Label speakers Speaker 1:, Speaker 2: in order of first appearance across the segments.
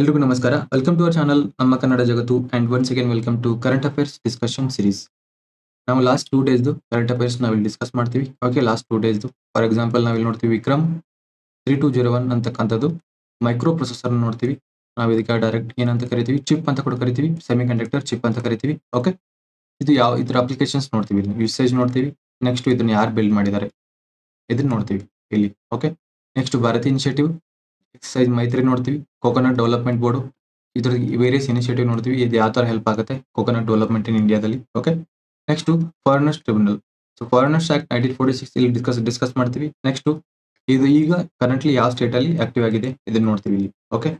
Speaker 1: ಎಲ್ರಿಗೂ ನಮಸ್ಕಾರ. Welcome to our channel Namma Kannada Jagattu and once again welcome to current affairs discussion series ನಾವು last two ಡೇಸ್ದು current affairs ನಾವಿಲ್ಲಿ discuss ಮಾಡ್ತೀವಿ. Okay last two ಡೇಸ್ದು for example ನಾವಿಲ್ಲಿ ನೋಡ್ತೀವಿ Vikram three two zero one ಅಂತಕ್ಕಂಥದ್ದು. Microprocessor ನೋಡ್ತೀವಿ. ನಾವು ಇದಕ್ಕೆ ಡೈರೆಕ್ಟ್ ಏನಂತ ಕರಿತೀವಿ? ಚಿಪ್ ಅಂತ ಕೂಡ ಕರಿತೀವಿ. ಸೆಮಿ ಕಂಡಕ್ಟರ್ ಚಿಪ್ ಅಂತ ಕರಿತೀವಿ. ಓಕೆ ಇದು ಯಾವ, ಇದ್ರ ಅಪ್ಲಿಕೇಶನ್ಸ್ ನೋಡ್ತೀವಿ ಯೂಸೇಜ್ ನೋಡ್ತೀವಿ. ನೆಕ್ಸ್ಟ್ ಇದನ್ನ ಯಾರು ಬಿಲ್ಡ್ ಮಾಡಿದ್ದಾರೆ? ಇದನ್ನ ನೋಡ್ತೀವಿ ಇಲ್ಲಿ. Okay next Bharati initiative exercise Maitri ನೋಡ್ತೀವಿ. ಕೋಕೋನಟ್ ಡೆವಲಪ್ಮೆಂಟ್ ಬೋರ್ಡ್ ಇದ್ರ ವೇರಿಯಸ್ ಇನಿಷಿಯೇಟಿವ್ ನೋಡ್ತೀವಿ. ಇದು ಯಾವ ತರ ಹೆಲ್ಪ್ ಆಗುತ್ತೆ? ಕೋಕೋನಟ್ ಡೆವಲಪ್ಮೆಂಟ್ ಇನ್ ಇಂಡಿಯಾದಲ್ಲಿ okay next foreigners tribunal so foreigners act nineteen forty six ಇಲ್ಲಿ ಡಿಸ್ಕಸ್ ಡಿಸ್ಕಸ್ ಮಾಡ್ತೀವಿ. ನೆಕ್ಸ್ಟ್ ಇದು ಈಗ ಕರೆಂಟ್ಲಿ ಯಾವ ಸ್ಟೇಟ್ ಅಲ್ಲಿ ಆಕ್ಟಿವ್ ಆಗಿದೆ? ಇದನ್ನ ನೋಡ್ತೀವಿ ಇಲ್ಲಿ. ಓಕೆ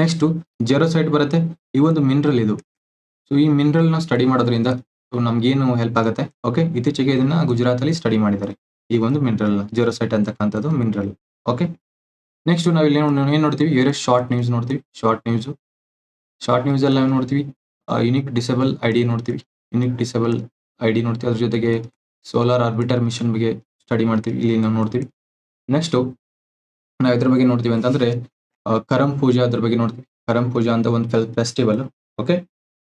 Speaker 1: ನೆಕ್ಸ್ಟ್ ಜೆರೋಸೈಟ್ ಬರುತ್ತೆ. ಈ ಒಂದು ಮಿನರಲ್ ಇದು. ಸೊ ಈ ಮಿನರಲ್ನ ಸ್ಟಡಿ ಮಾಡೋದ್ರಿಂದ ಏನು ಹೆಲ್ಪ್ ಆಗುತ್ತೆ? ಓಕೆ ಇತ್ತೀಚೆಗೆ ಇದನ್ನ ಗುಜರಾತ್ ಅಲ್ಲಿ ಸ್ಟಡಿ ಮಾಡಿದ್ದಾರೆ. ಈ ಒಂದು ಮಿನರಲ್ ಜೆರೋಸೈಟ್ ಅಂತಕ್ಕಂಥದ್ದು ಮಿನರಲ್ ಓಕೆ ನೆಕ್ಸ್ಟ್ ನಾವು ಇಲ್ಲಿ ಏನ್ ನೋಡ್ತೀವಿ? ಇವರೇ ಶಾರ್ಟ್ ನ್ಯೂಸ್ ನೋಡ್ತೀವಿ. ಶಾರ್ಟ್ ನ್ಯೂಸ್ ಶಾರ್ಟ್ ನ್ಯೂಸ್ ಎಲ್ಲ ನೋಡ್ತೀವಿ. ಯುನಿಕ್ ಡಿಸೇಬಲ್ ಐ ಡಿ ನೋಡ್ತೀವಿ. ಯುನಿಕ್ ಡಿಸೇಬಲ್ ಐ ಡಿ ನೋಡ್ತೀವಿ. ಅದ್ರ ಜೊತೆಗೆ ಸೋಲಾರ್ ಆರ್ಬಿಟರ್ ಮಿಷನ್ ಬಗ್ಗೆ ಸ್ಟಡಿ ಮಾಡ್ತೀವಿ. ಇಲ್ಲಿ ನಾವು ನೋಡ್ತೀವಿ. ನೆಕ್ಸ್ಟ್ ನಾವು ಇದ್ರ ಬಗ್ಗೆ ನೋಡ್ತೀವಿ ಅಂತಂದ್ರೆ ಕರಂ ಪೂಜಾ ಅದ್ರ ಬಗ್ಗೆ ನೋಡ್ತೀವಿ. ಕರಂ ಪೂಜಾ ಅಂತ ಒಂದು ಫೆಸ್ಟಿವಲ್ ಓಕೆ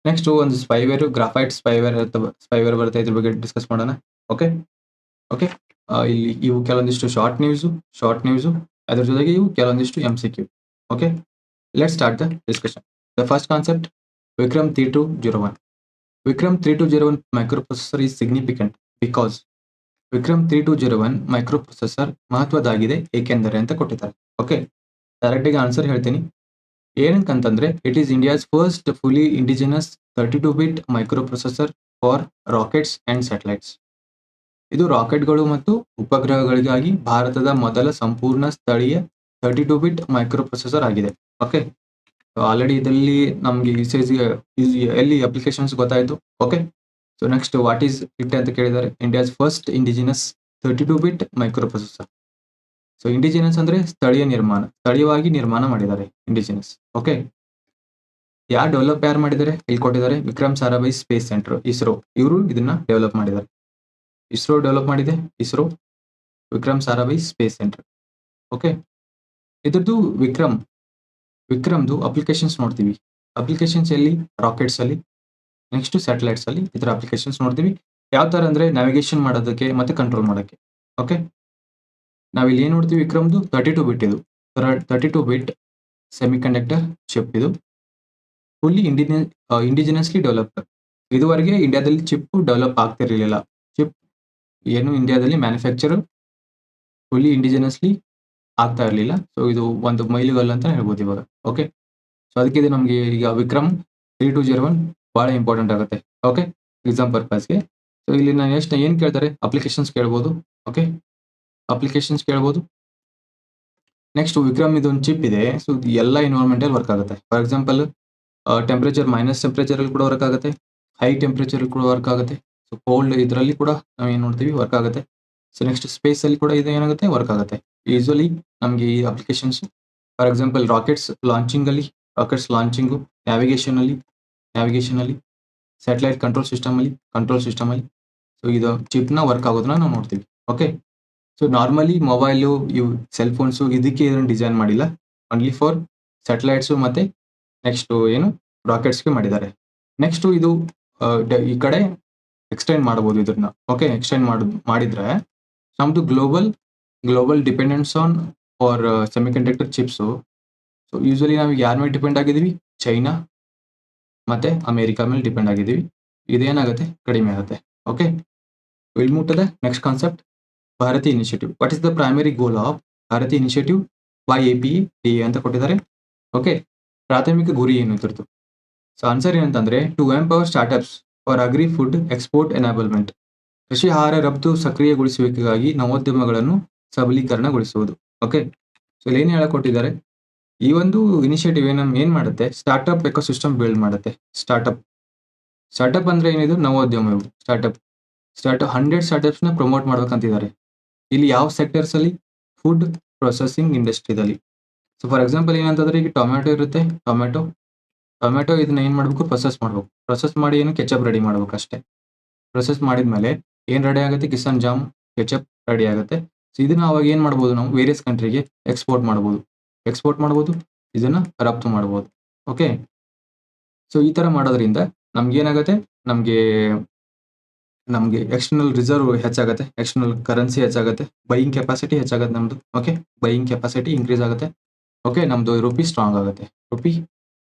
Speaker 1: ನೆಕ್ಸ್ಟ್ ಒಂದು ಸ್ಪೈವೇರ್ ಗ್ರಾಫೈಟ್ ಸ್ಪೈವೇರ್ ಸ್ಪೈವೇರ್ ಬರುತ್ತೆ ಇದ್ರ ಬಗ್ಗೆ ಡಿಸ್ಕಸ್ ಮಾಡೋಣ ಓಕೆ ಓಕೆ ಇಲ್ಲಿ ಇವು ಕೆಲವೊಂದಿಷ್ಟು ಶಾರ್ಟ್ ನ್ಯೂಸು ಶಾರ್ಟ್ ನ್ಯೂಸು ಅದ್ರ ಜೊತೆಗೆ ಇವು ಕೆಲವೊಂದಿಷ್ಟು M C Q okay let start the discussion the first concept Vikram three two zero one Vikram three two zero one microprocessor is significant because Vikram three two zero one microprocessor ಮಹತ್ವದಾಗಿದೆ ಏಕೆಂದರೆ ಅಂತ ಕೊಟ್ಟಿದ್ದಾರೆ. Okay ಡೈರೆಕ್ಟಿಗೆ answer ಹೇಳ್ತೀನಿ. ಏನಕ್ಕಂತಂದ್ರೆ it is India's first fully indigenous thirty two bit microprocessor for rockets and satellites ಇದು ರಾಕೆಟ್ಗಳು ಮತ್ತು ಉಪಗ್ರಹಗಳಿಗಾಗಿ ಭಾರತದ ಮೊದಲ ಸಂಪೂರ್ಣ ಸ್ಥಳೀಯ thirty two bit microprocessor ಆಗಿದೆ ಓಕೆ ಆಲ್ರೆಡಿ ಇದರಲ್ಲಿ ನಮಗೆ ಯೂಸೇಜ್ ಎಲ್ಲಿ ಅಪ್ಲಿಕೇಶನ್ಸ್ ಗೊತ್ತಾಯ್ತು? Okay so next what is it ಅಂತ ಕೇಳಿದ್ದಾರೆ. India's first indigenous thirty two bit microprocessor so indigenous ಅಂದ್ರೆ ಸ್ಥಳೀಯ ನಿರ್ಮಾಣ, ಸ್ಥಳೀಯವಾಗಿ ನಿರ್ಮಾಣ ಮಾಡಿದ್ದಾರೆ ಇಂಡಿಜಿನಸ್ ಓಕೆ ಯಾರು ಡೆವಲಪ್ ಯಾರು ಮಾಡಿದ್ದಾರೆ? ಇಲ್ಲಿ ಕೊಟ್ಟಿದ್ದಾರೆ ವಿಕ್ರಮ್ ಸಾರಾಭಾಯಿ ಸ್ಪೇಸ್ ಸೆಂಟರ್ ಇಸ್ರೋ. ಇವರು ಇದನ್ನ ಡೆವಲಪ್ ಮಾಡಿದ್ದಾರೆ. ಇಸ್ರೋ ಡೆವಲಪ್ ಮಾಡಿದೆ. ISRO, Vikram Sarabhai space centre okay ಇದ್ರದ್ದು ವಿಕ್ರಮ್, ವಿಕ್ರಮ್ದು ಅಪ್ಲಿಕೇಶನ್ಸ್ ನೋಡ್ತೀವಿ. ಅಪ್ಲಿಕೇಶನ್ಸ್ ಎಲ್ಲಿ? ರಾಕೆಟ್ಸ್ ಅಲ್ಲಿ. ನೆಕ್ಸ್ಟ್ ಸ್ಯಾಟಲೈಟ್ಸ್ ಅಲ್ಲಿ ಇದರ ಅಪ್ಲಿಕೇಶನ್ಸ್ ನೋಡ್ತೀವಿ. ಯಾವ ತರ ಅಂದ್ರೆ ನ್ಯಾವಿಗೇಷನ್ ಮಾಡೋದಕ್ಕೆ ಮತ್ತೆ ಕಂಟ್ರೋಲ್ ಮಾಡೋಕ್ಕೆ. ಓಕೆ ನಾವಿಲ್ಲಿ ಏನು ನೋಡ್ತೀವಿ ವಿಕ್ರಮ್ದು? ತರ್ಟಿ ಟು ಬಿಟ್ ಇದು. Thirty two bit semiconductor chip ಇದು ಫುಲ್ಲಿ ಇಂಡಿಜಿನ ಇಂಡಿಜಿನಸ್ಲಿ ಡೆವಲಪ್ಡ್ ಇದುವರೆಗೆ ಇಂಡಿಯಾದಲ್ಲಿ ಚಿಪ್ ಡೆವಲಪ್ ಆಗ್ತಿರ್ಲಿಲ್ಲ. ಏನು ಇಂಡಿಯಾದಲ್ಲಿ ಮ್ಯಾನುಫ್ಯಾಕ್ಚರ್ ಫುಲ್ಲಿ ಇಂಡಿಜಿನಸ್ಲಿ ಆಗ್ತಾ ಇರಲಿಲ್ಲ. ಸೊ ಇದು ಒಂದು ಮೈಲಿಗಲ್ಲು ಅಂತ ಹೇಳ್ಬೋದು ಇವಾಗ. ಓಕೆ ಸೊ ಅದಕ್ಕೆ ಇದು ನಮಗೆ ಈಗ Vikram three two zero one ಭಾಳ ಇಂಪಾರ್ಟೆಂಟ್ ಆಗುತ್ತೆ. ಓಕೆ ಎಕ್ಸಾಮ್ ಪರ್ಪಸ್ಗೆ ಸೊ ಇಲ್ಲಿ ನಾನು ಎಷ್ಟು ಏನು ಕೇಳ್ತಾರೆ? ಅಪ್ಲಿಕೇಶನ್ಸ್ ಕೇಳ್ಬೋದು. ಓಕೆ ಅಪ್ಲಿಕೇಶನ್ಸ್ ಕೇಳ್ಬೋದು. ನೆಕ್ಸ್ಟ್ ವಿಕ್ರಮ್ ಇದೊಂದು ಚಿಪ್ ಇದೆ. ಸೊ ಎಲ್ಲ ಇನ್ವಾರ್ಮೆಂಟಲ್ಲಿ ವರ್ಕ್ ಆಗುತ್ತೆ. ಫಾರ್ ಎಕ್ಸಾಂಪಲ್ ಟೆಂಪ್ರೇಚರ್ ಮೈನಸ್ ಟೆಂಪ್ರೇಚರಲ್ಲಿ ಕೂಡ ವರ್ಕ್ ಆಗುತ್ತೆ. ಹೈ ಟೆಂಪ್ರೇಚರ್ ಕೂಡ ವರ್ಕ್ ಆಗುತ್ತೆ. ಸೊ ಕೋಲ್ಡ್ ಇದರಲ್ಲಿ ಕೂಡ ನಾವು ಏನು ನೋಡ್ತೀವಿ ವರ್ಕ್ ಆಗುತ್ತೆ. ಸೊ ನೆಕ್ಸ್ಟ್ ಸ್ಪೇಸ್ ಅಲ್ಲಿ ಕೂಡ ಇದು ಏನಾಗುತ್ತೆ ವರ್ಕ್ ಆಗುತ್ತೆ. ಯೂಸ್ವಲಿ ನಮಗೆ ಈ applications for example rockets launching ಅಲ್ಲಿ ರಾಕೆಟ್ಸ್ ಲಾಂಚಿಂಗು ನ್ಯಾವಿಗೇಷನ್ ಅಲ್ಲಿ ನ್ಯಾವಿಗೇಷನ್ ಅಲ್ಲಿ ಸ್ಯಾಟಲೈಟ್ ಕಂಟ್ರೋಲ್ ಸಿಸ್ಟಮ್ ಅಲ್ಲಿ ಕಂಟ್ರೋಲ್ ಸಿಸ್ಟಮ್ ಅಲ್ಲಿ. ಸೊ ಇದು ಚಿಪ್ನ ವರ್ಕ್ ಆಗೋದನ್ನ ನಾವು ನೋಡ್ತೀವಿ. ಓಕೆ ಸೊ ನಾರ್ಮಲಿ ಮೊಬೈಲು ಇವು ಸೆಲ್ ಫೋನ್ಸು ಇದಕ್ಕೆ ಇದನ್ನು ಡಿಸೈನ್ ಮಾಡಿಲ್ಲ. ಓನ್ಲಿ ಫಾರ್ ಸ್ಯಾಟಲೈಟ್ಸು ಮತ್ತೆ ನೆಕ್ಸ್ಟ್ ಏನು ರಾಕೆಟ್ಸ್ಗೆ ಮಾಡಿದ್ದಾರೆ. ನೆಕ್ಸ್ಟ್ ಇದು ಈ ಕಡೆ ಎಕ್ಸ್ಟೆಂಡ್ ಮಾಡ್ಬೋದು ಇದನ್ನ ಓಕೆ ಎಕ್ಸ್ಟೆಂಡ್ ಮಾಡ್, ಮಾಡಿದ್ರೆ ನಮ್ದು global global dependence on for semiconductor chips so usually ನಾವು ಯಾರ ಮೇಲೆ ಡಿಪೆಂಡ್ ಆಗಿದ್ದೀವಿ? ಚೈನಾ ಮತ್ತೆ ಅಮೇರಿಕಾ ಮೇಲೆ ಡಿಪೆಂಡ್ ಆಗಿದ್ದೀವಿ. ಇದೇನಾಗುತ್ತೆ? ಕಡಿಮೆ ಆಗುತ್ತೆ. Okay will move to next concept Bharati initiative what is the primary goal of Bharati initiative Y A P D ಅಂತ ಕೊಟ್ಟಿದ್ದಾರೆ. ಓಕೆ ಪ್ರಾಥಮಿಕ ಗುರಿ ಏನು ಇದ್ರದ್ದು? ಸೊ ಆನ್ಸರ್ ಏನಂತಂದ್ರೆ to empower startups for agri food export enablement ಕೃಷಿ ಆಹಾರ ರಫ್ತು ಸಕ್ರಿಯಗೊಳಿಸುವಿಕೆಗಾಗಿ ನವೋದ್ಯಮಗಳನ್ನು ಸಬಲೀಕರಣಗೊಳಿಸುವುದು. ಓಕೆ ಸೊ ಇಲ್ಲಿ ಏನು ಹೇಳಿಕೊಟ್ಟಿದ್ದಾರೆ? ಈ ಒಂದು ಇನಿಷಿಯೇಟಿವ್ ಏನ್ ಏನು ಮಾಡುತ್ತೆ? ಸ್ಟಾರ್ಟ್ಅಪ್ ಎಕೋಸಿಸ್ಟಮ್ ಬಿಲ್ಡ್ ಮಾಡುತ್ತೆ. ಸ್ಟಾರ್ಟ್ಅಪ್ ಸ್ಟಾರ್ಟ್ಅಪ್ ಅಂದ್ರೆ ಏನಿದು? ನವೋದ್ಯಮ ಸ್ಟಾರ್ಟ್ಅಪ್ ಸ್ಟಾರ್ಟ್ಅಪ್ ಹಂಡ್ರೆಡ್ನ ಪ್ರಮೋಟ್ ಮಾಡ್ಬೇಕಂತಿದ್ದಾರೆ. ಇಲ್ಲಿ ಯಾವ ಸೆಕ್ಟರ್ಸ್ ಅಲ್ಲಿ? ಫುಡ್ ಪ್ರೊಸೆಸಿಂಗ್ ಇಂಡಸ್ಟ್ರಿದಲ್ಲಿ ಸೊ ಫಾರ್ ಎಕ್ಸಾಂಪಲ್ ಏನಂತಂದ್ರೆ ಈಗ ಟೊಮ್ಯಾಟೊ ಇರುತ್ತೆ. ಟೊಮ್ಯಾಟೊ ಟೊಮ್ಯಾಟೊ ಇದನ್ನ ಏನ್ ಮಾಡ್ಬೇಕು? ಪ್ರೊಸೆಸ್ ಮಾಡ್ಬೇಕು. ಪ್ರೊಸೆಸ್ ಮಾಡಿ ಏನು? ಕೆಚಪ್ ರೆಡಿ ಮಾಡ್ಬೇಕು ಅಷ್ಟೇ. ಪ್ರೊಸೆಸ್ ಮಾಡಿದ್ಮೇಲೆ ಏನ್ ರೆಡಿ ಆಗುತ್ತೆ? ಕಿಸಾನ್ ಜಾಮ್ ಕೆಚಪ್ ರೆಡಿ ಆಗುತ್ತೆ. ಸೊ ಇದನ್ನ ಅವಾಗ ಏನ್ ಮಾಡ್ಬೋದು ನಾವು? ವೇರಿಯಸ್ ಕಂಟ್ರಿಗೆ ಎಕ್ಸ್ಪೋರ್ಟ್ ಮಾಡ್ಬೋದು. ಎಕ್ಸ್ಪೋರ್ಟ್ ಮಾಡ್ಬೋದು, ಇದನ್ನ ರಫ್ತು ಮಾಡ್ಬೋದು. ಓಕೆ ಸೊ ಈ ತರ ಮಾಡೋದ್ರಿಂದ ನಮ್ಗೇನಾಗುತ್ತೆ ನಮ್ಗೆ ನಮ್ಗೆ ಎಕ್ಸ್ಟರ್ನಲ್ ರಿಸರ್ವ್ ಹೆಚ್ಚಾಗುತ್ತೆ. ಎಕ್ಸ್ಟರ್ನಲ್ ಕರೆನ್ಸಿ ಹೆಚ್ಚಾಗುತ್ತೆ. ಬೈಯಿಂಗ್ ಕೆಪಾಸಿಟಿ ಹೆಚ್ಚಾಗುತ್ತೆ ನಮ್ದು. ಓಕೆ ಬೈಯಿಂಗ್ ಕೆಪಾಸಿಟಿ ಇನ್ಕ್ರೀಸ್ ಆಗುತ್ತೆ. ಓಕೆ ನಮ್ದು ರುಪಿ ಸ್ಟ್ರಾಂಗ್ ಆಗುತ್ತೆ. ರುಪಿ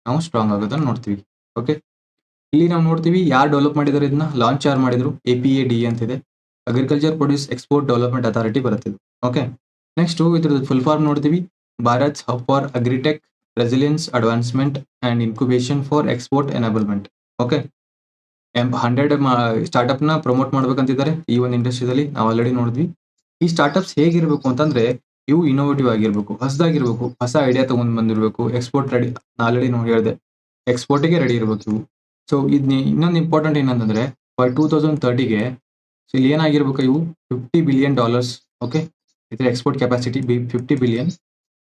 Speaker 1: ನಾವು ಸ್ಟ್ರಾಂಗ್ ಆಗೋದನ್ನ ನೋಡ್ತೀವಿ. ಓಕೆ ಇಲ್ಲಿ ನಾವು ನೋಡ್ತೀವಿ ಯಾರು ಡೆವಲಪ್ ಮಾಡಿದಾರೆ ಇದನ್ನ ಲಾಂಚ್ ಯಾರು ಮಾಡಿದ್ರು? ಎ ಪಿ ಎ ಡಿ ಅಂತಿದೆ agriculture produce export development authority ಬರುತ್ತೆ ಓಕೆ ನೆಕ್ಸ್ಟ್ ಇದ್ರದ್ದು ಫುಲ್ ಫಾರ್ಮ್ ನೋಡ್ತೀವಿ. Bharat hub for agritech resilience advancement and incubation for export enablement okay hundred ಸ್ಟಾರ್ಟ್ಅಪ್ನ promote ಮಾಡ್ಬೇಕಂತಿದ್ದಾರೆ ಈ ಒಂದು ಇಂಡಸ್ಟ್ರಿದಲ್ಲಿ ನಾವು ಆಲ್ರೆಡಿ ನೋಡಿದ್ವಿ. ಈ ಸ್ಟಾರ್ಟ್ಅಪ್ಸ್ ಹೇಗಿರಬೇಕು ಅಂತಂದ್ರೆ ಇವು ಇನೋವೇಟಿವ್ ಆಗಿರ್ಬೇಕು, ಹೊಸದಾಗಿರ್ಬೇಕು, ಹೊಸ ಐಡಿಯಾ ತಗೊಂಡ್ ಬಂದಿರಬೇಕು ಎಕ್ಸ್ಪೋರ್ಟ್ ರೆಡಿ ಆಲ್ರೆಡಿ ನಾವು ಹೇಳಿದೆ ಎಕ್ಸ್ಪೋರ್ಟಿಗೆ ರೆಡಿ ಇರಬೇಕು ಇವು. ಸೊ ಇದು ಇನ್ನೊಂದು ಇಂಪಾರ್ಟೆಂಟ್ ಏನಂತಂದ್ರೆ ಬೈ ಟೂ ತೌಸಂಡ್ ತರ್ಟಿಗೆ ಸೊ ಇಲ್ಲಿ ಏನಾಗಿರ್ಬೇಕು ಇವು? ಫಿಫ್ಟಿ ಬಿಲಿಯನ್ ಡಾಲರ್ಸ್ ಓಕೆ ಇದ್ರೆ export capacity be fifty billion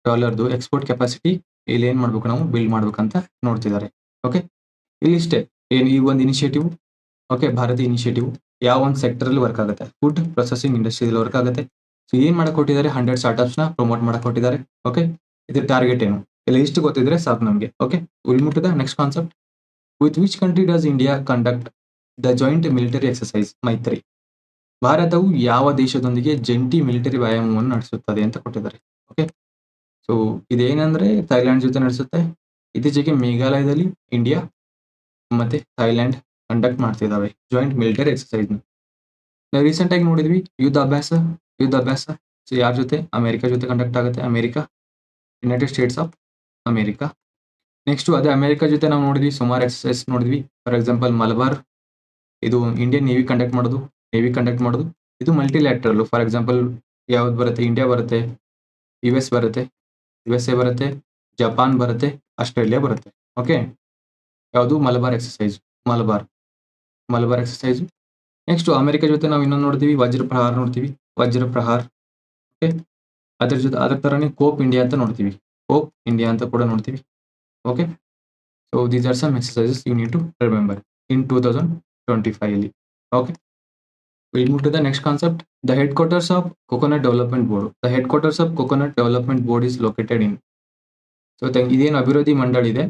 Speaker 1: ಡಾಲರ್ದು export capacity ಇಲ್ಲಿ ಏನ್ ಮಾಡ್ಬೇಕು ನಾವು? ಬಿಲ್ಡ್ ಮಾಡ್ಬೇಕಂತ ನೋಡ್ತಿದ್ದಾರೆ ಓಕೆ ಇಲ್ಲಿ ಇಷ್ಟೇ, ಏನ್ ಈ ಒಂದು ಇನಿಷಿಯೇಟಿವ್ ಓಕೆ ಭಾರತೀಯ ಇನಿಷಿಯೇಟಿವ್ ಯಾವ ಒಂದು ಸೆಕ್ಟರ್ ಅಲ್ಲಿ ವರ್ಕ್ ಆಗುತ್ತೆ? ಫುಡ್ ಪ್ರೊಸೆಸಿಂಗ್ ಇಂಡಸ್ಟ್ರಿಯಲ್ಲಿ ವರ್ಕ್ ಆಗುತ್ತೆ. ಸೊ ಏನ್ ಮಾಡಕ್ ಕೊಟ್ಟಿದ್ದಾರೆ ಹಂಡ್ರೆಡ್ ಸ್ಟಾರ್ಟ್ಅಪ್ಸ್ನ ಪ್ರಮೋಟ್ ಮಾಡಕ್ ಕೊಟ್ಟಿದ್ದಾರೆ ಓಕೆ ಇದ್ರ ಟಾರ್ಗೆಟ್ ಏನು? ಇಲ್ಲ ಇಷ್ಟು ಗೊತ್ತಿದ್ರೆ ಸಾಕು ನಮಗೆ. ಓಕೆ ಉಲ್ ಮುಟ್ಟದ? Next concept with which country does India conduct the joint military exercise Maitri. ಭಾರತವು ಯಾವ ದೇಶದೊಂದಿಗೆ ಜಂಟಿ ಮಿಲಿಟರಿ ವ್ಯಾಯಾಮವನ್ನು ನಡೆಸುತ್ತದೆ ಅಂತ ಕೊಟ್ಟಿದ್ದಾರೆ. ಓಕೆ ಸೊ ಇದೇನಂದ್ರೆ ಥೈಲ್ಯಾಂಡ್ ಜೊತೆ ನಡೆಸುತ್ತೆ. ಇತ್ತೀಚೆಗೆ ಮೇಘಾಲಯದಲ್ಲಿ ಇಂಡಿಯಾ ಮತ್ತೆ ಥೈಲ್ಯಾಂಡ್ ಕಂಡಕ್ಟ್ ಮಾಡ್ತಿದ್ದಾವೆ. ಜಾಯಿಂಟ್ ಮಿಲಿಟರಿ ಎಕ್ಸರ್ಸೈಸ್ ನಾವು ರೀಸೆಂಟ್ ಆಗಿ ನೋಡಿದ್ವಿ ಯುದ್ಧ ಅಭ್ಯಾಸ ಯುದ್ಧ ಅಭ್ಯಾಸ ಸೊ ಯಾರ ಜೊತೆ? ಅಮೆರಿಕ ಜೊತೆ ಕಂಡಕ್ಟ್ ಆಗುತ್ತೆ. America United States of America next ಅದೇ ಅಮೆರಿಕ ಜೊತೆ ನಾವು ನೋಡಿದ್ವಿ, ಸುಮಾರು ಎಕ್ಸಸೈಸ್ ನೋಡಿದ್ವಿ. For example Malabar. ಇದು ಇಂಡಿಯನ್ ನೇವಿ ಕಂಡಕ್ಟ್ ಮಾಡೋದು ನೇವಿ ಕಂಡಕ್ಟ್ ಮಾಡೋದು. ಇದು ಮಲ್ಟಿಲ್ಯಾಟ್ರಲ್ ಫಾರ್ ಎಕ್ಸಾಂಪಲ್ ಯಾವ್ದು ಬರುತ್ತೆ? ಇಂಡಿಯಾ ಬರುತ್ತೆ ಯು ಎಸ್ ಬರುತ್ತೆ ಯು ಎಸ್ ಎ ಬರುತ್ತೆ ಜಪಾನ್ ಬರುತ್ತೆ ಆಸ್ಟ್ರೇಲಿಯಾ ಬರುತ್ತೆ. ಓಕೆ ಯಾವುದು? Malabar exercise Malabar. Malabar exercise next America ಜೊತೆ ನಾವು ಇನ್ನೊಂದು ನೋಡ್ತೀವಿ ವಜ್ರ ಪ್ರಹಾರ ನೋಡ್ತೀವಿ ವಜ್ರ ಪ್ರಹಾರ್ ಓಕೆ ಅದ್ರ ಜೊತೆ, ಅದ್ರ ತರನೇ ಕೋಪ್ ಇಂಡಿಯಾ ಅಂತ ನೋಡ್ತೀವಿ. ಕೋಪ್ ಇಂಡಿಯಾ ಅಂತ ಕೂಡ ನೋಡ್ತೀವಿ okay so these are some exercises you need to remember in two thousand twenty five ಅಲ್ಲಿ okay to the next concept the headquarters of coconut development board the headquarters of coconut development board is located in so ಇದೇನು ಅಭಿವೃದ್ಧಿ ಮಂಡಳಿ ಇದೆ?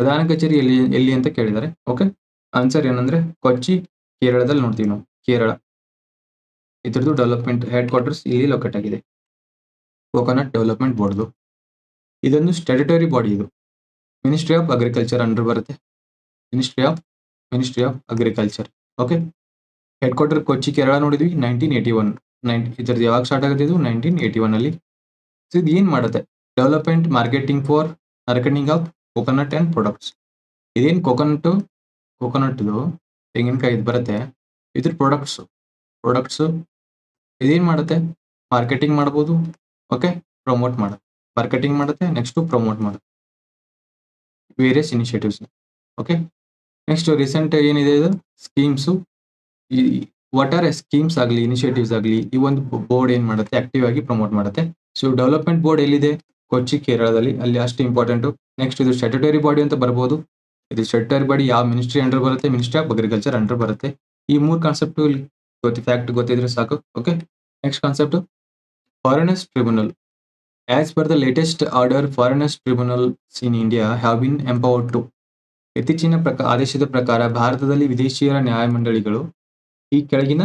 Speaker 1: ಪ್ರಧಾನ ಕಚೇರಿ ಎಲ್ಲಿ ಎಲ್ಲಿ ಅಂತ ಕೇಳಿದ್ದಾರೆ ಓಕೆ ಆನ್ಸರ್ ಏನಂದ್ರೆ ಕೊಚ್ಚಿ ಕೇರಳದಲ್ಲಿ ನೋಡ್ತೀವಿ ನಾವು, ಕೇರಳ. ಇದ್ರದ್ದು ಡೆವಲಪ್ಮೆಂಟ್ ಹೆಡ್ ಕ್ವಾರ್ಟರ್ಸ್ ಇಲ್ಲಿ ಲೊಕೇಟ್ ಆಗಿದೆ. ಕೋಕೋನಟ್ ಡೆವಲಪ್ಮೆಂಟ್ ಬೋರ್ಡ್ದು ಇದೊಂದು ಸ್ಟ್ಯಾಟ್ಯುಟರಿ ಬಾಡಿ ಇದು. ಮಿನಿಸ್ಟ್ರಿ ಆಫ್ ಅಗ್ರಿಕಲ್ಚರ್ ಅಂಡರ್ ಬರುತ್ತೆ. Ministry of ministry of agriculture okay headquarter Kochi Kerala ನೋಡಿದ್ವಿ ನೈನ್ಟೀನ್ ಏಯ್ಟಿ ಒನ್ ನೈನ್ ಇದ್ರದ್ದು ಯಾವಾಗ ಸ್ಟಾರ್ಟ್ ಆಗುತ್ತೆ ಇದು? ನೈನ್ಟೀನ್ ಏಯ್ಟಿ ಒನ್ ಅಲ್ಲಿ. ಸೊ ಇದು ಏನು ಮಾಡುತ್ತೆ? Development marketing for marketing of coconut and products ಇದೇನು ಕೋಕೋನಟ್ಟು ಕೋಕೋನಟ್ದು ತೆಂಗಿನಕಾಯಿ ಇದು ಬರುತ್ತೆ. ಇದ್ರ ಪ್ರಾಡಕ್ಟ್ಸ್ ಪ್ರಾಡಕ್ಟ್ಸ್ ಇದೇನು ಮಾಡುತ್ತೆ? ಮಾರ್ಕೆಟಿಂಗ್ ಮಾಡ್ಬೋದು ಓಕೆ ಪ್ರಮೋಟ್ ಮಾಡುತ್ತೆ ಮಾರ್ಕೆಟಿಂಗ್ ಮಾಡುತ್ತೆ ನೆಕ್ಸ್ಟ್ ಪ್ರಮೋಟ್ ಮಾಡುತ್ತೆ various initiatives okay next recent ಏನಿದೆ ಇದು? ಸ್ಕೀಮ್ಸು ಈ ವಾಟ್ ಆರ್ ಸ್ಕೀಮ್ಸ್ ಆಗಲಿ ಇನಿಷಿಯೇಟಿವ್ಸ್ ಆಗಲಿ, ಈ ಒಂದು ಬೋರ್ಡ್ ಏನು ಮಾಡುತ್ತೆ? ಆಕ್ಟಿವ್ ಆಗಿ ಪ್ರಮೋಟ್ ಮಾಡುತ್ತೆ. ಸೊ ಡೆವಲಪ್ಮೆಂಟ್ ಬೋರ್ಡ್ ಎಲ್ಲಿದೆ? ಕೊಚ್ಚಿ ಕೇರಳದಲ್ಲಿ ಅಲ್ಲಿ ಅಷ್ಟು ಇಂಪಾರ್ಟೆಂಟು ನೆಕ್ಸ್ಟ್ ಇದು ಸ್ಟ್ಯಾಟ್ಯುಟರಿ ಬಾಡಿ ಅಂತ ಬರ್ಬೋದು. ಇದು ಶೆಟ್ಟರ್ ಬಡಿ ಯಾವ ಮಿನಿಸ್ಟ್ರಿ ಅಂಡರ್ ಬರುತ್ತೆ? ಮಿನಿಸ್ಟ್ರಿ ಆಫ್ ಅಗ್ರಿಕಲ್ಚರ್ ಅಂಡರ್ ಬರುತ್ತೆ. ಈ ಮೂರು ಕಾನ್ಸೆಪ್ಟ್ ಗೊತ್ತಿ ಫ್ಯಾಕ್ಟ್ ಗೊತ್ತಿದ್ರೆ ಸಾಕು okay next concept foreigners tribunal as per the latest order foreigners tribunals in India have been empowered to ಇತ್ತೀಚಿನ ಪ್ರಕಾರ ಆದೇಶದ ಪ್ರಕಾರ ಭಾರತದಲ್ಲಿ ವಿದೇಶಿಯರ ನ್ಯಾಯಮಂಡಳಿಗಳು ಈ ಕೆಳಗಿನ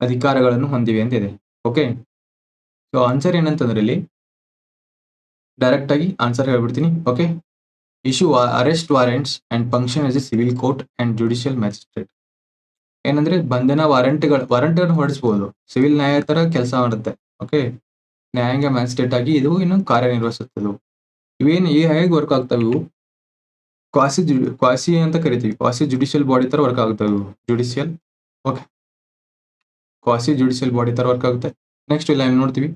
Speaker 1: ಅಧಿಕಾರಗಳನ್ನು ಹೊಂದಿವೆ ಅಂತ ಇದೆ ಓಕೆ ಸೊ ಆನ್ಸರ್ ಏನಂತಂದ್ರೆ ಇಲ್ಲಿ ಡೈರೆಕ್ಟ್ ಆಗಿ ಆನ್ಸರ್ ಹೇಳ್ಬಿಡ್ತೀನಿ okay issue arrest warrants and function as a civil court and judicial magistrate ಏನಂದ್ರೆ ಬಂಧನ ವಾರಂಟ್ಗಳು ವಾರಂಟ್ ಅನ್ನು ಹೊರಡಿಸಬಹುದು ಸಿವಿಲ್ ನ್ಯಾಯ ತರ ಕೆಲಸ ಮಾಡುತ್ತೆ. ಓಕೆ ನ್ಯಾಯಾಂಗ ಮ್ಯಾಜಿಸ್ಟ್ರೇಟ್ ಆಗಿ ಇದು ಇನ್ನು ಕಾರ್ಯನಿರ್ವಹಿಸುತ್ತದೆ ಇವೇನು ಹೇಗೆ ವರ್ಕ್ ಆಗ್ತವೆ ಇವು? ಕ್ವಾಸಿ ಕ್ವಾಸಿ ಅಂತ ಕರಿತೀವಿ. ಕ್ವಾಸಿ ಜುಡಿಷಿಯಲ್ ಬಾಡಿ ತರ ವರ್ಕ್ ಆಗುತ್ತೆ ಇವು. Judicial okay quasi judicial body ತರ ವರ್ಕ್ ಆಗುತ್ತೆ. ನೆಕ್ಸ್ಟ್ ಇಲ್ಲ ನೋಡ್ತೀವಿ?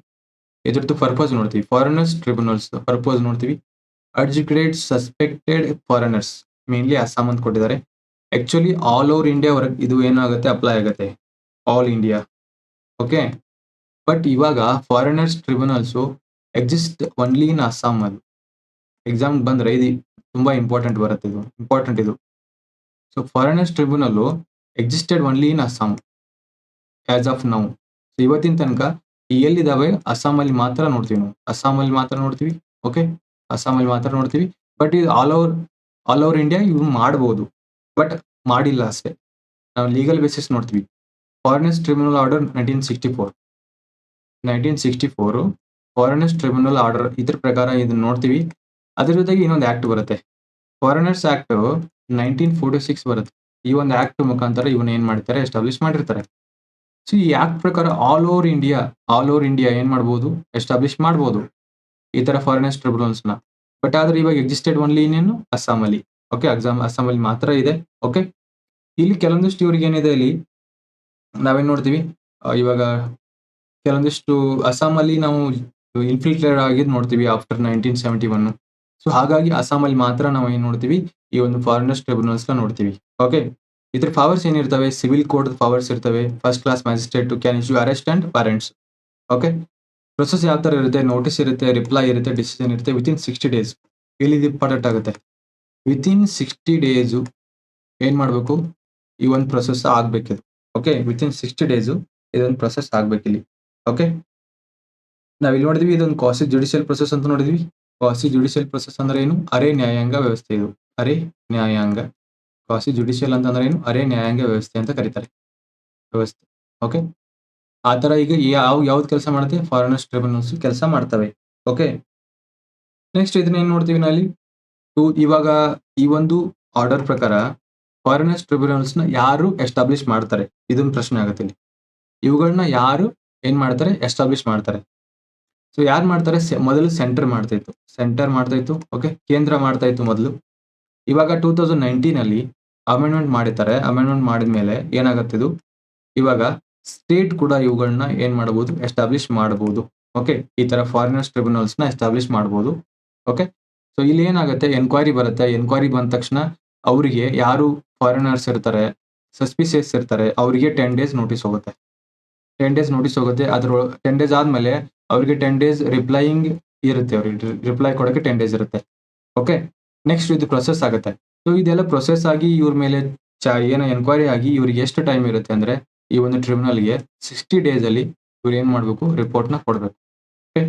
Speaker 1: ಇದ್ರದ್ದು ಪರ್ಪಸ್ ನೋಡ್ತೀವಿ. ಫಾರಿನರ್ಸ್ ಟ್ರಿಬ್ಯುನಲ್ಸ್ ಪರ್ಪಸ್ ನೋಡ್ತೀವಿ. Adjudicate suspected foreigners mainly Assam ಅಂತ ಕೊಟ್ಟಿದ್ದಾರೆ. Actually all over India work ಇದು ಏನಾಗುತ್ತೆ ಅಪ್ಲೈ ಆಗುತ್ತೆ. ಆಲ್ ಇಂಡಿಯಾ ಓಕೆ ಬಟ್ ಇವಾಗ foreigners tribunals exist only in Assam ಅದು ಎಕ್ಸಾಮ್ ಬಂದರೆ ಇದು ತುಂಬ ಇಂಪಾರ್ಟೆಂಟ್ ಬರುತ್ತೆ ಇದು. ಇಂಪಾರ್ಟೆಂಟ್ ಇದು. So foreigners tribunal existed only in Assam as of now ಇವತ್ತಿನ ತನಕ ಎಲ್ಲಿದ್ದಾವೆ? ಅಸ್ಸಾಮಲ್ಲಿ ಮಾತ್ರ ನೋಡ್ತೀವಿ ನಾವು. ಅಸ್ಸಾಮಲ್ಲಿ ಮಾತ್ರ ನೋಡ್ತೀವಿ. ಓಕೆ ಅಸ್ಸಾಮಲ್ಲಿ ಮಾತ್ರ ನೋಡ್ತೀವಿ. ಬಟ್ ಇದು all over all over India ಇವು ಮಾಡ್ಬೋದು. ಬಟ್ ಮಾಡಿಲ್ಲ ಅಷ್ಟೇ. ನಾವು ಲೀಗಲ್ ಬೇಸಿಸ್ ನೋಡ್ತೀವಿ. Foreigners tribunal order nineteen sixty four nineteen sixty four foreigners tribunal order ಇದ್ರ ಪ್ರಕಾರ ಇದನ್ನ ನೋಡ್ತೀವಿ. ಅದ್ರ ಜೊತೆಗೆ ಇನ್ನೊಂದು ಆಕ್ಟ್ ಬರುತ್ತೆ. Foreigners act nineteen forty six ಬರುತ್ತೆ. ಈ ಒಂದು ಆಕ್ಟ್ ಮುಖಾಂತರ ಇವನ್ನ ಏನು ಮಾಡ್ತಾರೆ ಎಸ್ಟಾಬ್ಲಿಷ್ ಮಾಡಿರ್ತಾರೆ. ಸೊ ಈ ಆಕ್ಟ್ ಪ್ರಕಾರ all over India all over India ಏನು ಮಾಡ್ಬೋದು? ಎಸ್ಟಾಬ್ಲಿಷ್ ಮಾಡ್ಬೋದು. ಈ ತರ ಫಾರಿನರ್ಸ್ ಟ್ರಿಬ್ಯುನಲ್ಸ್ನ. ಬಟ್ ಆದ್ರೆ ಇವಾಗ ಎಕ್ಸಿಸ್ಟೆಡ್ ಓನ್ಲಿ ಇನ್ನೇನು ಅಸ್ಸಾಂ ಅಲ್ಲಿ. ಓಕೆ ಎಕ್ಸಾಮ್ ಅಸ್ಸಾಮಲ್ಲಿ ಮಾತ್ರ ಇದೆ. ಓಕೆ ಇಲ್ಲಿ ಕೆಲವೊಂದಿಷ್ಟು ಇವ್ರಿಗೆ ಏನಿದೆ ಇಲ್ಲಿ? ನಾವೇನ್ ನೋಡ್ತೀವಿ? ಇವಾಗ ಕೆಲವೊಂದಿಷ್ಟು ಅಸ್ಸಾಂ ಅಲ್ಲಿ ನಾವು ಇನ್ಫಿಲ್ಟ್ರೇಟ್ ಆಗಿದ್ ನೋಡ್ತೀವಿ after nineteen seventy one so ಹಾಗಾಗಿ ಅಸ್ಸಾಂ ಅಲ್ಲಿ ಮಾತ್ರ ನಾವು ಏನ್ ನೋಡ್ತೀವಿ? ಈ ಒಂದು ಫಾರಿನರ್ಸ್ ಟ್ರಿಬ್ಯುನಲ್ಸ್ನ ನೋಡ್ತೀವಿ. ಓಕೆ ಇದ್ರ ಪವರ್ಸ್ ಏನಿರ್ತವೆ ಸಿವಿಲ್ ಕೋರ್ಟ್ ಪವರ್ಸ್ ಇರ್ತವೆ. First class magistrate to can issue arrest and warrants okay process ಯಾವ ಥರ ಇರುತ್ತೆ ನೋಟಿಸ್ ಇರುತ್ತೆ ರಿಪ್ಲೈ ಇರುತ್ತೆ ಡಿಸಿಷನ್ ಇರುತ್ತೆ ವಿತಿನ್ ಸಿಕ್ಸ್ಟಿ ಡೇಸ್ ಇಲ್ಲಿ ಇಂಪಾರ್ಟೆಂಟ್ ಆಗುತ್ತೆ. ವಿತಿನ್ ಸಿಕ್ಸ್ಟಿ ಡೇಸು ಏನು ಮಾಡಬೇಕು? ಈ ಒಂದು ಪ್ರೊಸೆಸ್ ಆಗಬೇಕಿದೆ ಓಕೆ ವಿತಿನ್ ಸಿಕ್ಸ್ಟಿ ಡೇಸು ಇದೊಂದು ಪ್ರೊಸೆಸ್ ಆಗಬೇಕಿಲ್ಲಿ ಓಕೆ ನಾವು ಇಲ್ಲಿ ನೋಡಿದ್ವಿ ಇದೊಂದು ಕಾಸಿ ಜುಡಿಷಿಯಲ್ ಪ್ರೊಸೆಸ್ ಅಂತ ನೋಡಿದ್ವಿ. ಕಾಸಿ ಜುಡಿಷಿಯಲ್ ಪ್ರೊಸೆಸ್ ಅಂದ್ರೆ ಏನು? ಅರೆ ನ್ಯಾಯಾಂಗ ವ್ಯವಸ್ಥೆ ಇದು. ಅರೆ ನ್ಯಾಯಾಂಗ. ಕಾಸಿ ಜುಡಿಷಿಯಲ್ ಅಂತಂದ್ರೆ ಏನು? ಅರೆ ನ್ಯಾಯಾಂಗ ವ್ಯವಸ್ಥೆ ಅಂತ ಕರೀತಾರೆ. ವ್ಯವಸ್ಥೆ. ಓಕೆ ಆ ತರ ಈಗ ಯಾವ ಯಾವ್ದು ಕೆಲಸ ಮಾಡುತ್ತೆ? ಫಾರಿನರ್ಸ್ ಟ್ರಿಬ್ಯುನಲ್ಸ್ ಕೆಲಸ ಮಾಡ್ತವೆ. ಓಕೆ ನೆಕ್ಸ್ಟ್ ಇದನ್ನ ಏನ್ ನೋಡ್ತೀವಿ ನಾಲ್ಲಿ ಇವಾಗ ಈ ಒಂದು ಆರ್ಡರ್ ಪ್ರಕಾರ ಫಾರಿನರ್ಸ್ ಟ್ರಿಬ್ಯುನಲ್ಸ್ನ ಯಾರು ಎಸ್ಟಾಬ್ಲಿಷ್ ಮಾಡ್ತಾರೆ? ಇದೊಂದು ಪ್ರಶ್ನೆ ಆಗುತ್ತೆ ಇಲ್ಲಿ. ಇವುಗಳನ್ನ ಯಾರು ಏನ್ ಮಾಡ್ತಾರೆ? ಎಸ್ಟಾಬ್ಲಿಷ್ ಮಾಡ್ತಾರೆ. ಸೊ ಯಾರು ಮಾಡ್ತಾರೆ? ಮೊದಲು ಸೆಂಟರ್ ಮಾಡ್ತಾ ಇತ್ತು. ಸೆಂಟರ್ ಮಾಡ್ತಾ ಇತ್ತು ಓಕೆ ಕೇಂದ್ರ ಮಾಡ್ತಾ ಇತ್ತು ಮೊದಲು. ಇವಾಗ ಟೂ ತೌಸಂಡ್ ನೈನ್ಟೀನ್ ಅಲ್ಲಿ ಅಮೆಂಡ್ಮೆಂಟ್ ಮಾಡಿರ್ತಾರೆ. ಅಮೆಂಡ್ಮೆಂಟ್ ಮಾಡಿದ್ಮೇಲೆ ಏನಾಗುತ್ತೆ ಇದು? ಇವಾಗ ಸ್ಟೇಟ್ ಕೂಡ ಇವುಗಳನ್ನ ಏನ್ ಮಾಡಬಹುದು ಎಸ್ಟಾಬ್ಲಿಷ್ ಮಾಡಬಹುದು ಓಕೆ ಈ ತರ ಫಾರಿನರ್ಸ್ ಟ್ರಿಬ್ಯುನಲ್ಸ್ನ ಎಸ್ಟಾಬ್ಲಿಷ್ ಮಾಡಬಹುದು ಓಕೆ ಸೊ ಇಲ್ಲಿ ಏನಾಗುತ್ತೆ? ಎನ್ಕ್ವೈರಿ ಬರುತ್ತೆ. ಎನ್ಕ್ವೈರಿ ಬಂದ ತಕ್ಷಣ ಅವರಿಗೆ ಯಾರು ಫಾರಿನರ್ಸ್ ಇರ್ತಾರೆ ಸಸ್ಪಿಷಿಯಸ್ ಇರ್ತಾರೆ, ಅವರಿಗೆ ಟೆನ್ ಡೇಸ್ ನೋಟಿಸ್ ಹೋಗುತ್ತೆ. ಟೆನ್ ಡೇಸ್ ನೋಟಿಸ್ ಹೋಗುತ್ತೆ. ಅದ್ರ ಟೆನ್ ಡೇಸ್ ಆದ್ಮೇಲೆ ಅವರಿಗೆ ಟೆನ್ ಡೇಸ್ ರಿಪ್ಲೈಯಿಂಗ್ ಇರುತ್ತೆ. ಅವ್ರಿಗೆ ರಿಪ್ಲೈ ಕೊಡೋಕೆ ಟೆನ್ ಡೇಸ್ ಇರುತ್ತೆ. ಓಕೆ ನೆಕ್ಸ್ಟ್ ಇದು ಪ್ರೊಸೆಸ್ ಆಗುತ್ತೆ. ಸೊ ಇದೆಲ್ಲ ಪ್ರೊಸೆಸ್ ಆಗಿ ಇವ್ರ ಮೇಲೆ ಚ, ಏನೋ ಎನ್ಕ್ವೈರಿ ಆಗಿ ಇವ್ರಿಗೆ ಎಷ್ಟು ಟೈಮ್ ಇರುತ್ತೆ ಅಂದ್ರೆ ಈ ಒಂದು ಟ್ರಿಬ್ಯುನಲ್ಗೆ ಸಿಕ್ಸ್ಟಿ ಡೇಸ್ ಅಲ್ಲಿ ಇವ್ರು ಏನ್ ಮಾಡಬೇಕು? ರಿಪೋರ್ಟ್ನ ಕೊಡಬೇಕು. ಓಕೆ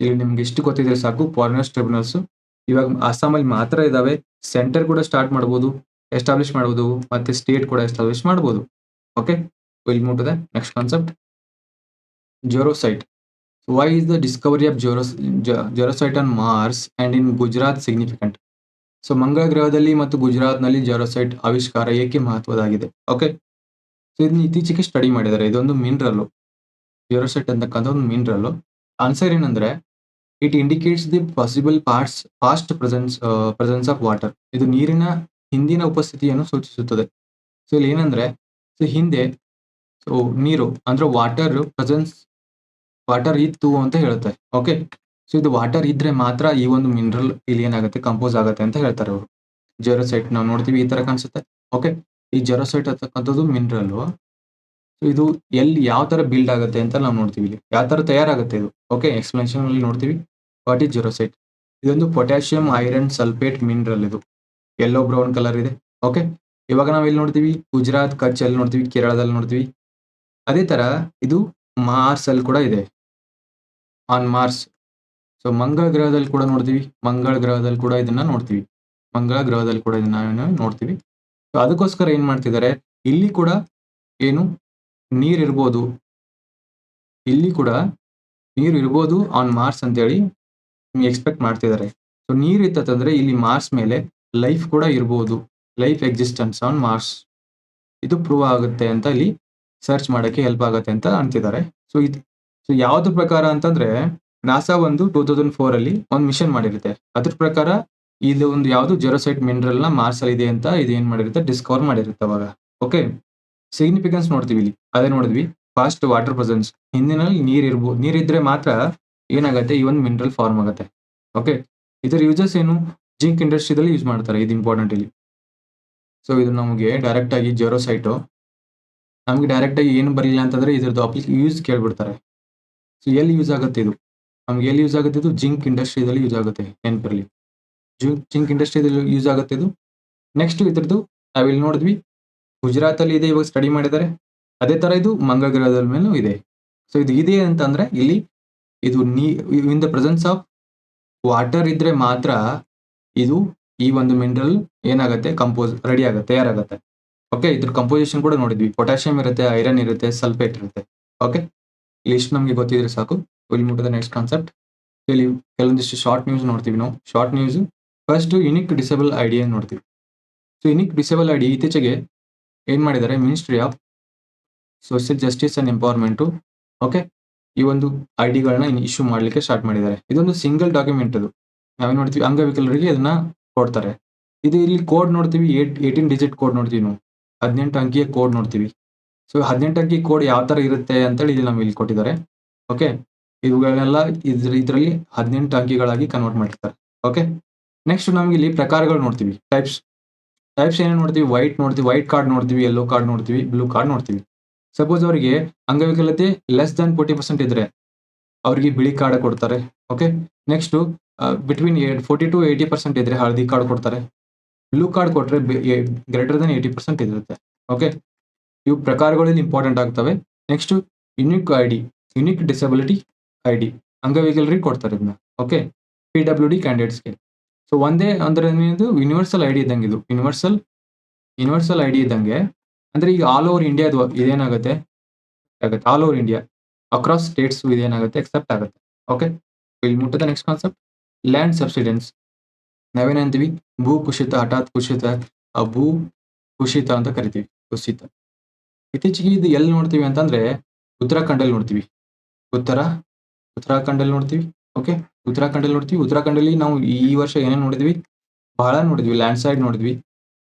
Speaker 1: ಇಲ್ಲಿ ನಿಮ್ಗೆ ಇಷ್ಟು ಗೊತ್ತಿದ್ರೆ ಸಾಕು ಫಾರಿನರ್ಸ್ ಟ್ರಿಬ್ಯುನಲ್ಸ್ ಇವಾಗ ಅಸ್ಸಾಮಲ್ಲಿ ಮಾತ್ರ ಇದಾವೆ. ಸೆಂಟರ್ ಕೂಡ ಸ್ಟಾರ್ಟ್ ಮಾಡಬಹುದು ಎಸ್ಟಾಬ್ಲಿಷ್ ಮಾಡ್ಬೋದು, ಮತ್ತೆ ಸ್ಟೇಟ್ ಕೂಡ ಎಸ್ಟಾಬ್ಲಿಷ್ ಮಾಡಬಹುದು okay will move the next concept jarosite why is the discovery of ಜೋರೋಸ್ jarosite on Mars and in Gujarat significant so ಮಂಗಳ ಗ್ರಹದಲ್ಲಿ ಮತ್ತು ಗುಜರಾತ್ನಲ್ಲಿ ಜೋರೋಸೈಟ್ ಆವಿಷ್ಕಾರ ಏಕೆ ಮಹತ್ವದಾಗಿದೆ? ಓಕೆ ಸೊ ಇದನ್ನ ಇತ್ತೀಚೆಗೆ ಸ್ಟಡಿ ಮಾಡಿದ್ದಾರೆ ಇದೊಂದು ಮಿನರಲ್ ಯೂರೋಸೆಟ್ ಅಂತಕ್ಕಂಥ ಒಂದು ಮಿನರಲ್ ಆನ್ಸರ್ ಏನಂದ್ರೆ it indicates the possible past past presence presence of water ಇದು ನೀರಿನ ಹಿಂದಿನ ಉಪಸ್ಥಿತಿಯನ್ನು ಸೂಚಿಸುತ್ತದೆ. ಸೊ ಇಲ್ಲಿ ಏನಂದ್ರೆ ಸೊ ಹಿಂದೆ ಸೊ ನೀರು, ಅಂದ್ರೆ ವಾಟರ್ ಪ್ರೆಸೆನ್ಸ್ ವಾಟರ್ ಇತ್ತು ಅಂತ ಹೇಳುತ್ತೆ. ಓಕೆ ಸೊ ಇದು ವಾಟರ್ ಇದ್ರೆ ಮಾತ್ರ ಈ ಒಂದು ಮಿನರಲ್ ಇಲ್ಲಿ ಏನಾಗುತ್ತೆ ಕಂಪೋಸ್ ಆಗುತ್ತೆ ಅಂತ ಹೇಳ್ತಾರೆ ಅವರು. ಜೆರೋಸೈಟ್ ನಾವು ನೋಡ್ತೀವಿ, ಈ ತರ ಕಾಣಿಸುತ್ತೆ. ಓಕೆ ಈ ಜೆರೋಸೈಟ್ ಅಂತಕ್ಕಂಥದ್ದು ಮಿನರಲ್ ಇದು ಎಲ್ಲಿ ಯಾವ ತರ ಬಿಲ್ಡ್ ಆಗುತ್ತೆ ಅಂತ ನಾವು ನೋಡ್ತೀವಿ. ಇಲ್ಲಿ ಯಾವ ತರ ತಯಾರಾಗುತ್ತೆ ಇದು? ಓಕೆ ಎಕ್ಸ್ಪ್ಲನೇಷನ್ ಅಲ್ಲಿ ನೋಡ್ತೀವಿ. ವಾಟ್ ಈಸ್ ಜೆರೋಸೈಟ್ ಇದೊಂದು ಪೊಟ್ಯಾಷಿಯಂ ಐರನ್ ಸಲ್ಫೇಟ್ ಮಿನರಲ್ ಇದು. ಯೆಲ್ಲೋ ಬ್ರೌನ್ ಕಲರ್ ಇದೆ. ಓಕೆ ಇವಾಗ ನಾವು ಎಲ್ಲಿ ನೋಡ್ತೀವಿ? ಗುಜರಾತ್, ಕಚ್ ಅಲ್ಲಿ ನೋಡ್ತೀವಿ, ಕೇರಳದಲ್ಲಿ ನೋಡ್ತೀವಿ. ಅದೇ ತರ ಇದು ಮಾರ್ಸ್ ಅಲ್ಲಿ ಕೂಡ ಇದೆ. ಆನ್ ಮಾರ್ಸ್ ಸೊ ಮಂಗಳ ಗ್ರಹದಲ್ಲಿ ಕೂಡ ನೋಡ್ತೀವಿ. ಮಂಗಳ ಗ್ರಹದಲ್ಲಿ ಕೂಡ ಇದನ್ನ ನೋಡ್ತೀವಿ. ಮಂಗಳ ಗ್ರಹದಲ್ಲಿ ಕೂಡ ಇದನ್ನ ನೋಡ್ತೀವಿ. ಅದಕ್ಕೋಸ್ಕರ ಏನ್ ಮಾಡ್ತಿದ್ದಾರೆ? ಇಲ್ಲಿ ಕೂಡ ಏನು? ನೀರ್ ಇರ್ಬೋದು. ಇಲ್ಲಿ ಕೂಡ ನೀರು ಇರ್ಬೋದು ಆನ್ ಮಾರ್ಸ್ ಅಂತೇಳಿ ಎಕ್ಸ್ಪೆಕ್ಟ್ ಮಾಡ್ತಿದ್ದಾರೆ. ಸೊ ನೀರು ಇತ್ತಂದ್ರೆ ಇಲ್ಲಿ ಮಾರ್ಸ್ ಮೇಲೆ ಲೈಫ್ ಕೂಡ ಇರ್ಬೋದು. ಲೈಫ್ ಎಕ್ಸಿಸ್ಟೆನ್ಸ್ ಆನ್ ಮಾರ್ಸ್ ಇದು ಪ್ರೂವ್ ಆಗುತ್ತೆ ಅಂತ ಇಲ್ಲಿ ಸರ್ಚ್ ಮಾಡೋಕ್ಕೆ ಹೆಲ್ಪ್ ಆಗುತ್ತೆ ಅಂತ ಅಂತಿದ್ದಾರೆ. ಸೊ ಇದು ಸೊ ಯಾವ್ದು ಪ್ರಕಾರ ಅಂತಂದ್ರೆ ನಾಸಾ ಒಂದು ಟೂ ತೌಸಂಡ್ ಫೋರ್ ಅಲ್ಲಿ ಒಂದು ಮಿಷನ್ ಮಾಡಿರುತ್ತೆ. ಅದ್ರ ಪ್ರಕಾರ ಇದು ಒಂದು ಯಾವುದು ಜೆರೋಸೈಟ್ ಮಿನರಲ್ನ ಮಾರ್ಸ್ ಅಲ್ಲಿ ಇದೆ ಅಂತ ಇದು ಏನ್ ಮಾಡಿರುತ್ತೆ ಡಿಸ್ಕವರ್ ಮಾಡಿರುತ್ತೆ ಅವಾಗ. ಓಕೆ ಸಿಗ್ನಿಫಿಕೆನ್ಸ್ ನೋಡ್ತೀವಿ ಇಲ್ಲಿ. ಅದೇ ನೋಡಿದ್ವಿ. ಫಾಸ್ಟ್ ವಾಟರ್ ಪ್ರೆಸೆನ್ಸ್ ಹಿಂದಿನಲ್ಲಿ ನೀರ್ ಇರ್ಬೋದು ನೀರಿದ್ರೆ ಮಾತ್ರ ಏನಾಗುತ್ತೆ? ಈ ಒಂದು ಮಿನರಲ್ ಫಾರ್ಮ್ ಆಗುತ್ತೆ. ಓಕೆ ಇದರ ಯೂಸಸ್ ಏನು? ಜಿಂಕ್ ಇಂಡಸ್ಟ್ರಿದಲ್ಲಿ ಯೂಸ್ ಮಾಡ್ತಾರೆ. ಇದು ಇಂಪಾರ್ಟೆಂಟ್ ಇಲ್ಲಿ. ಸೊ ಇದು ನಮಗೆ ಡೈರೆಕ್ಟ್ ಆಗಿ ಜೆರೋಸೈಟು ನಮಗೆ ಡೈರೆಕ್ಟ್ ಆಗಿ ಏನು ಬರಲಿಲ್ಲ ಅಂತಂದ್ರೆ ಇದ್ರದ್ದು ಅಪ್ಲಿಕ್ ಯೂಸ್ ಕೇಳ್ಬಿಡ್ತಾರೆ. ಸೊ ಎಲ್ಲಿ ಯೂಸ್ ಆಗುತ್ತೆ ಇದು? ನಮ್ಗೆ ಎಲ್ಲಿ ಯೂಸ್ ಆಗುತ್ತೆ? ಇದು ಜಿಂಕ್ ಇಂಡಸ್ಟ್ರಿದಲ್ಲಿ ಯೂಸ್ ಆಗುತ್ತೆ. ನೆನಪಿರಲಿ ಜಿಂಕ್ ಜಿಂಕ್ ಇಂಡಸ್ಟ್ರಿಯಲ್ಲಿ ಯೂಸ್ ಆಗುತ್ತೆ ಇದು. ನೆಕ್ಸ್ಟ್ ಇದ್ರದ್ದು ನಾವಿಲ್ಲಿ ನೋಡಿದ್ವಿ ಗುಜರಾತ್ ಅಲ್ಲಿ ಇದೆ, ಇವಾಗ ಸ್ಟಡಿ ಮಾಡಿದ್ದಾರೆ. ಅದೇ ತರ ಇದು ಮಂಗಳ ಗ್ರಹದ ಮೇಲೂ ಇದೆ. ಸೊ ಇದು ಇದೆ ಅಂತಂದ್ರೆ ಇಲ್ಲಿ ಇದು ನೀ in the presence of water ಇದ್ರೆ ಮಾತ್ರ ಇದು ಈ ಒಂದು ಮಿನರಲ್ ಏನಾಗುತ್ತೆ ಕಂಪೋಸ್ ರೆಡಿ ಆಗುತ್ತೆ, ತಯಾರಾಗುತ್ತೆ. ಓಕೆ ಇದ್ರ ಕಂಪೋಸಿಷನ್ ಕೂಡ ನೋಡಿದ್ವಿ. ಪೊಟ್ಯಾಷಿಯಂ ಇರುತ್ತೆ ಐರನ್ ಇರುತ್ತೆ ಸಲ್ಫೇಟ್ ಇರುತ್ತೆ. ಓಕೆ ಇಷ್ಟು ನಮಗೆ ಗೊತ್ತಿದ್ರೆ ಸಾಕು. ವಿಲ್ ಮುಟ್ಟದ ನೆಕ್ಸ್ಟ್ ಕಾನ್ಸೆಪ್ಟ್ ಇಲ್ಲಿ ಕೆಲವೊಂದಿಷ್ಟು ಶಾರ್ಟ್ ನ್ಯೂಸ್ ನೋಡ್ತೀವಿ ನಾವು. Short news first unique disable ಅನ್ನು ನೋಡ್ತೀವಿ. ಸೊ ಯುನಿಕ್ ಡಿಸೇಬಲ್ ಐಡಿ ಇತ್ತೀಚೆಗೆ ಏನ್ ಮಾಡಿದ್ದಾರೆ? Ministry of social justice and empowerment okay ಈ ಒಂದು ಐಡಿಗಳನ್ನ ಇಶ್ಯೂ ಮಾಡಲಿಕ್ಕೆ ಸ್ಟಾರ್ಟ್ ಮಾಡಿದ್ದಾರೆ. ಇದೊಂದು ಸಿಂಗಲ್ ಡಾಕ್ಯುಮೆಂಟ್ ಅದು. ನಾವೇನು ನೋಡ್ತೀವಿ, ಅಂಗವಿಕಲರಿಗೆ ಇದನ್ನ ಕೊಡ್ತಾರೆ. ಇದು ಇಲ್ಲಿ ಕೋಡ್ ನೋಡ್ತೀವಿ, ಏಟ್ ಏಯ್ಟೀನ್ ಡಿಜಿಟ್ ಕೋಡ್ ನೋಡ್ತೀವಿ ನಾವು. ಹದಿನೆಂಟು ಅಂಕಿಯ ಕೋಡ್ ನೋಡ್ತೀವಿ. ಸೊ ಹದಿನೆಂಟು ಅಂಕಿ ಕೋಡ್ ಯಾವ ತರ ಇರುತ್ತೆ ಅಂತೇಳಿ ಇಲ್ಲಿ ನಮ್ಗೆ ಇಲ್ಲಿ ಕೊಟ್ಟಿದ್ದಾರೆ. ಓಕೆ ಇವುಗಳನ್ನೆಲ್ಲ ಇದ್ರ, ಇದರಲ್ಲಿ ಹದಿನೆಂಟು ಅಂಕಿಗಳಾಗಿ ಕನ್ವರ್ಟ್ ಮಾಡಿರ್ತಾರೆ ಓಕೆ ನೆಕ್ಸ್ಟ್ ನಮ್ಗೆ ಇಲ್ಲಿ ಪ್ರಕಾರಗಳು ನೋಡ್ತೀವಿ. ಟೈಪ್ಸ್ ಟೈಪ್ಸ್ ಏನೇನು ನೋಡ್ತೀವಿ? ವೈಟ್ ನೋಡ್ತೀವಿ. ವೈಟ್ ಕಾರ್ಡ್ ನೋಡ್ತೀವಿ. ಯೆಲ್ಲೋ ಕಾರ್ಡ್ ನೋಡ್ತೀವಿ. ಬ್ಲೂ ಕಾರ್ಡ್ ನೋಡ್ತೀವಿ. ಸಪೋಸ್ ಅವರಿಗೆ ಅಂಗವಿಕಲತೆ ಲೆಸ್ ದನ್ ಫೋರ್ಟಿ ಪರ್ಸೆಂಟ್ ಇದ್ರೆ ಅವರಿಗೆ ಬಿಳಿ ಕಾರ್ಡ್ ಕೊಡ್ತಾರೆ. Okay next between forty to eighty percent ಇದ್ರೆ ಹಳದಿ ಕಾರ್ಡ್ ಕೊಡ್ತಾರೆ. ಬ್ಲೂ ಕಾರ್ಡ್ ಕೊಟ್ರೆ ಗ್ರೇಟರ್ ದನ್ ಏಯ್ಟಿ ಪರ್ಸೆಂಟ್ ಇರುತ್ತೆ. ಓಕೆ ಇವು ಪ್ರಕಾರಗಳಲ್ಲಿ ಇಂಪಾರ್ಟೆಂಟ್ ಆಗ್ತವೆ. Next unique I D unique disability I D ಅಂಗವಿಕಲರಿಗೆ ಕೊಡ್ತಾರೆ ಇದನ್ನ ಓಕೆ ಪಿ ಡಬ್ಲ್ಯೂ ಡಿ ಕ್ಯಾಂಡಿಡೇಟ್ಸ್ಗೆ ಸೊ ಒಂದೇ ಅಂದ್ರೆ ಇದು ಯೂನಿವರ್ಸಲ್ ಐಡಿ ಇದ್ದಂಗೆ ಇದು. ಯೂನಿವರ್ಸಲ್ ಯೂನಿವರ್ಸಲ್ ಐ ಡಿ ಇದ್ದಂಗೆ. ಅಂದ್ರೆ ಈಗ ಆಲ್ ಓವರ್ ಇಂಡಿಯಾದು ಇದೇನಾಗುತ್ತೆ? ಆಗುತ್ತೆ. All over India across states ಇದೇನಾಗುತ್ತೆ? Accept ಆಗುತ್ತೆ. ಓಕೆ ಇಲ್ಲಿ ಮುಟ್ಟದ ನೆಕ್ಸ್ಟ್ ಕಾನ್ಸೆಪ್ಟ್ ಲ್ಯಾಂಡ್ ಸಬ್ಸಿಡೆನ್ಸ್ ನಾವೇನಂತೀವಿ ಭೂ ಕುಸಿತ, ಹಠಾತ್ ಕುಸಿತ ಆ ಭೂ ಕುಸಿತ ಅಂತ ಕರಿತೀವಿ. ಕುಸಿತ. ಇತ್ತೀಚೆಗೆ ಇದು ಎಲ್ಲಿ ನೋಡ್ತೀವಿ ಅಂತಂದ್ರೆ ಉತ್ತರಾಖಂಡಲ್ಲಿ ನೋಡ್ತೀವಿ. ಉತ್ತರ, ಉತ್ತರಾಖಂಡಲ್ಲಿ ನೋಡ್ತೀವಿ. ಓಕೆ ಉತ್ತರಾಖಂಡಲ್ಲಿ ನೋಡ್ತೀವಿ. ಉತ್ತರಾಖಂಡಲ್ಲಿ ನಾವು ಈ ವರ್ಷ ಏನೇನು ನೋಡಿದ್ವಿ? ಬಹಳ ನೋಡಿದ್ವಿ. ಲ್ಯಾಂಡ್ ಸೈಡ್ ನೋಡಿದ್ವಿ.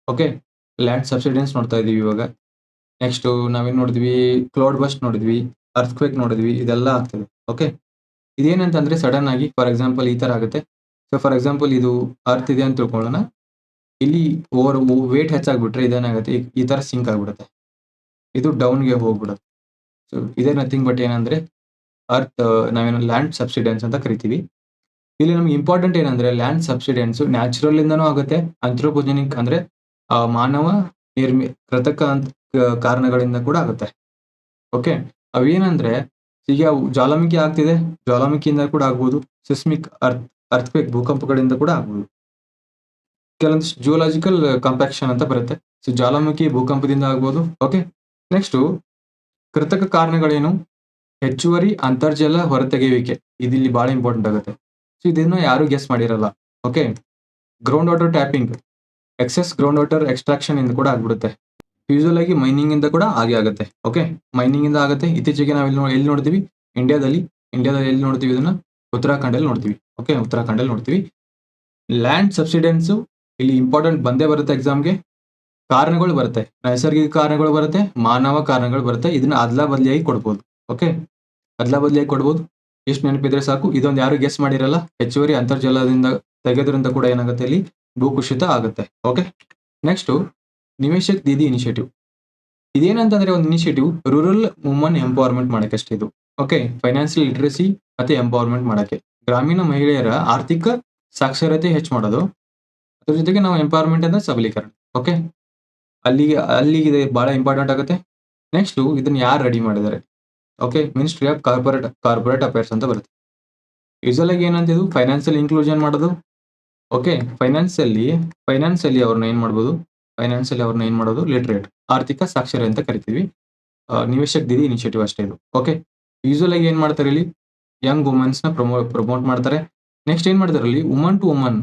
Speaker 1: ಓಕೆ? ಲ್ಯಾಂಡ್ ಸಬ್ಸಿಡೆನ್ಸ್ ನೋಡ್ತಾ ಇದೀವಿ ಇವಾಗ. ನೆಕ್ಸ್ಟ್ ನಾವೇನ್ ನೋಡಿದ್ವಿ? ಕ್ಲೌಡ್ ಬಸ್ಟ್ ನೋಡಿದ್ವಿ. ಅರ್ತ್ಕ್ವೇಕ್ ನೋಡಿದ್ವಿ. ಇದೆಲ್ಲ ಆಗ್ತದೆ. ಓಕೆ? ಇದೇನಂತಂದ್ರೆ ಸಡನ್ ಆಗಿ ಫಾರ್ ಎಕ್ಸಾಂಪಲ್ ಈ ತರ ಆಗುತ್ತೆ. ಸೊ ಫಾರ್ ಎಕ್ಸಾಂಪಲ್ ಇದು ಅರ್ತ್ ಇದೆ ಅಂತ ತಿಳ್ಕೊಳ್ಳೋಣ. ಇಲ್ಲಿ ಓವರ್ ವೇಟ್ ಹೆಚ್ಚಾಗ್ಬಿಟ್ರೆ ಇದೇನಾಗುತ್ತೆ ಈ- ತರ ಸಿಂಕ್ ಆಗ್ಬಿಡುತ್ತೆ. ಇದು ಡೌನ್ಗೆ ಹೋಗ್ಬಿಡುತ್ತೆ. ಸೊ ಇದೇ ನಥಿಂಗ್ ಬಟ್ ಏನಂದ್ರೆ ಅರ್ತ್ ನಾವೇನು ಲ್ಯಾಂಡ್ ಸಬ್ಸಿಡೆನ್ಸ್ ಅಂತ ಕರಿತೀವಿ. ಇಲ್ಲಿ ನಮ್ಗೆ ಇಂಪಾರ್ಟೆಂಟ್ ಏನಂದ್ರೆ ಲ್ಯಾಂಡ್ ಸಬ್ಸಿಡೆನ್ಸ್ ನ್ಯಾಚುರಲ್ ಇಂದನೂ ಆಗುತ್ತೆ ಅಂಥ್ರೋಪೋಜೆನಿಕ್ ಅಂದ್ರೆ ಮಾನವ ನಿರ್ಮಿ, ಕೃತಕ ಕಾರಣಗಳಿಂದ ಕೂಡ ಆಗುತ್ತೆ. ಓಕೆ ಅವೇನಂದ್ರೆ, ಈಗ ಜ್ವಾಲಾಮುಖಿ ಆಗ್ತಿದೆ, ಜ್ವಾಲಾಮುಖಿಯಿಂದ ಕೂಡ ಆಗ್ಬೋದು ಸಿಸ್ಮಿಕ್ ಅರ್ಥ್ ಅರ್ಥಕ್ವೇಕ್ ಭೂಕಂಪಗಳಿಂದ ಕೂಡ ಆಗ್ಬೋದು. ಕೆಲವೊಂದಿಷ್ಟು ಜಿಯೋಲಾಜಿಕಲ್ ಕಂಪ್ಯಾಕ್ಷನ್ ಅಂತ ಬರುತ್ತೆ. ಸೊ ಜ್ವಾಲಾಮುಖಿ ಭೂಕಂಪದಿಂದ ಆಗ್ಬೋದು ಓಕೆ ನೆಕ್ಸ್ಟು ಕೃತಕ ಕಾರಣಗಳೇನು? ಹೆಚ್ಚುವರಿ ಅಂತರ್ಜಲ ಹೊರತೆಗೆಯುವಿಕೆ. ಇದಿಲ್ಲಿ ಬಹಳ ಇಂಪಾರ್ಟೆಂಟ್ ಆಗುತ್ತೆ. ಸೊ ಇದನ್ನು ಯಾರು ಗೆಸ್ ಮಾಡಿರಲ್ಲ. Okay ground water tapping excess ground water extraction ಇಂದ ಕೂಡ ಆಗ್ಬಿಡುತ್ತೆ. ಯೂಶಲ್ ಆಗಿ ಮೈನಿಂಗ್ ಇಂದ ಕೂಡ ಹಾಗೆ ಆಗುತ್ತೆ. ಓಕೆ ಮೈನಿಂಗ್ ಇಂದ ಆಗುತ್ತೆ. ಇತ್ತೀಚೆಗೆ ನಾವು ಇಲ್ಲಿ ಎಲ್ಲಿ ನೋಡ್ತೀವಿ? ಇಂಡಿಯಾದಲ್ಲಿ ಇಂಡಿಯಾದಲ್ಲಿ ಎಲ್ಲಿ ನೋಡ್ತೀವಿ ಇದನ್ನ? ಉತ್ತರಾಖಂಡಲ್ಲಿ ನೋಡ್ತೀವಿ. ಓಕೆ ಉತ್ತರಾಖಂಡಲ್ಲಿ ನೋಡ್ತೀವಿ. ಲ್ಯಾಂಡ್ ಸಬ್ಸಿಡೆನ್ಸ್ ಇಲ್ಲಿ ಇಂಪಾರ್ಟೆಂಟ್ ಬಂದೇ ಬರುತ್ತೆ ಎಕ್ಸಾಮ್ಗೆ ಕಾರಣಗಳು ಬರುತ್ತೆ. ನೈಸರ್ಗಿಕ ಕಾರಣಗಳು ಬರುತ್ತೆ. ಮಾನವ ಕಾರಣಗಳು ಬರುತ್ತೆ. ಇದನ್ನ ಅದ್ಲಾ ಬದಲಿಯಾಗಿ ಕೊಡ್ಬೋದು. ಓಕೆ ಅದ್ಲಾ ಬದಲಿಯಾಗಿ ಕೊಡ್ಬೋದು. ಎಷ್ಟು ನೆನಪಿದ್ರೆ ಸಾಕು. ಇದೊಂದು ಯಾರು ಗೆಸ್ ಮಾಡಿರಲ್ಲ. ಹೆಚ್ಚುವರಿ ಅಂತರ್ಜಲದಿಂದ ತೆಗೆದ್ರಿಂದ ಕೂಡ ಏನಾಗುತ್ತೆ ಇಲ್ಲಿ? ಭೂಕುಸಿತ ಆಗುತ್ತೆ. Okay next Niveshak Didi initiative ಇದೇನಂತಂದ್ರೆ ಒಂದು ಇನಿಷಿಯೇಟಿವ್ ರೂರಲ್ ವುಮನ್ ಎಂಪವರ್ಮೆಂಟ್ ಮಾಡಕ್ಕೆ ಅಷ್ಟೇ ಇದು. ಓಕೆ ಫೈನಾನ್ಷಿಯಲ್ ಲಿಟ್ರಸಿ ಮತ್ತೆ ಎಂಪವರ್ಮೆಂಟ್ ಮಾಡಕ್ಕೆ. ಗ್ರಾಮೀಣ ಮಹಿಳೆಯರ ಆರ್ಥಿಕ ಸಾಕ್ಷರತೆ ಹೆಚ್ಚು ಮಾಡೋದು. ಅದ್ರ ಜೊತೆಗೆ ನಾವು ಎಂಪವರ್ಮೆಂಟ್ ಅಂದ್ರೆ ಸಬಲೀಕರಣ. ಓಕೆ ಅಲ್ಲಿಗೆ ಅಲ್ಲಿಗೆ ಬಹಳ ಇಂಪಾರ್ಟೆಂಟ್ ಆಗುತ್ತೆ. ನೆಕ್ಸ್ಟ್ ಇದನ್ನ ಯಾರು ರೆಡಿ ಮಾಡಿದ್ದಾರೆ? Okay ministry of corporate corporate affairs ಅಂತ ಬರುತ್ತೆ. ಯೂಸಲಾಗಿ ಏನಂತ ಇದು ಫೈನಾನ್ಸಿಯಲ್ ಇನ್ಕ್ಲೂಷನ್ ಮಾಡೋದು. ಓಕೆ ಫೈನಾನ್ಸಲ್ಲಿ ಫೈನಾನ್ಸಲ್ಲಿ ಅವ್ರನ್ನ ಏನು ಮಾಡ್ಬೋದು? ಫೈನಾನ್ಸಲ್ಲಿ ಅವ್ರನ್ನ ಏನು ಮಾಡೋದು? ಲಿಟ್ರೇಟ್ ಆರ್ಥಿಕ ಸಾಕ್ಷರ ಅಂತ ಕರಿತೀವಿ. ನಿವೇಶಕ್ ದಿದಿ ಇನಿಷಿಯೇಟಿವ್ ಅಷ್ಟೇ ಇದು. ಓಕೆ ಯೂಸಲ್ ಆಗಿ ಏನ್ ಮಾಡ್ತಾರೆ ಇಲ್ಲಿ? ಯಂಗ್ ವುಮೆನ್ಸ್ನ ಪ್ರಮೋ ಪ್ರಮೋಟ್ ಮಾಡ್ತಾರೆ. ನೆಕ್ಸ್ಟ್ ಏನು ಮಾಡ್ತಾರೆ ಇಲ್ಲಿ woman to woman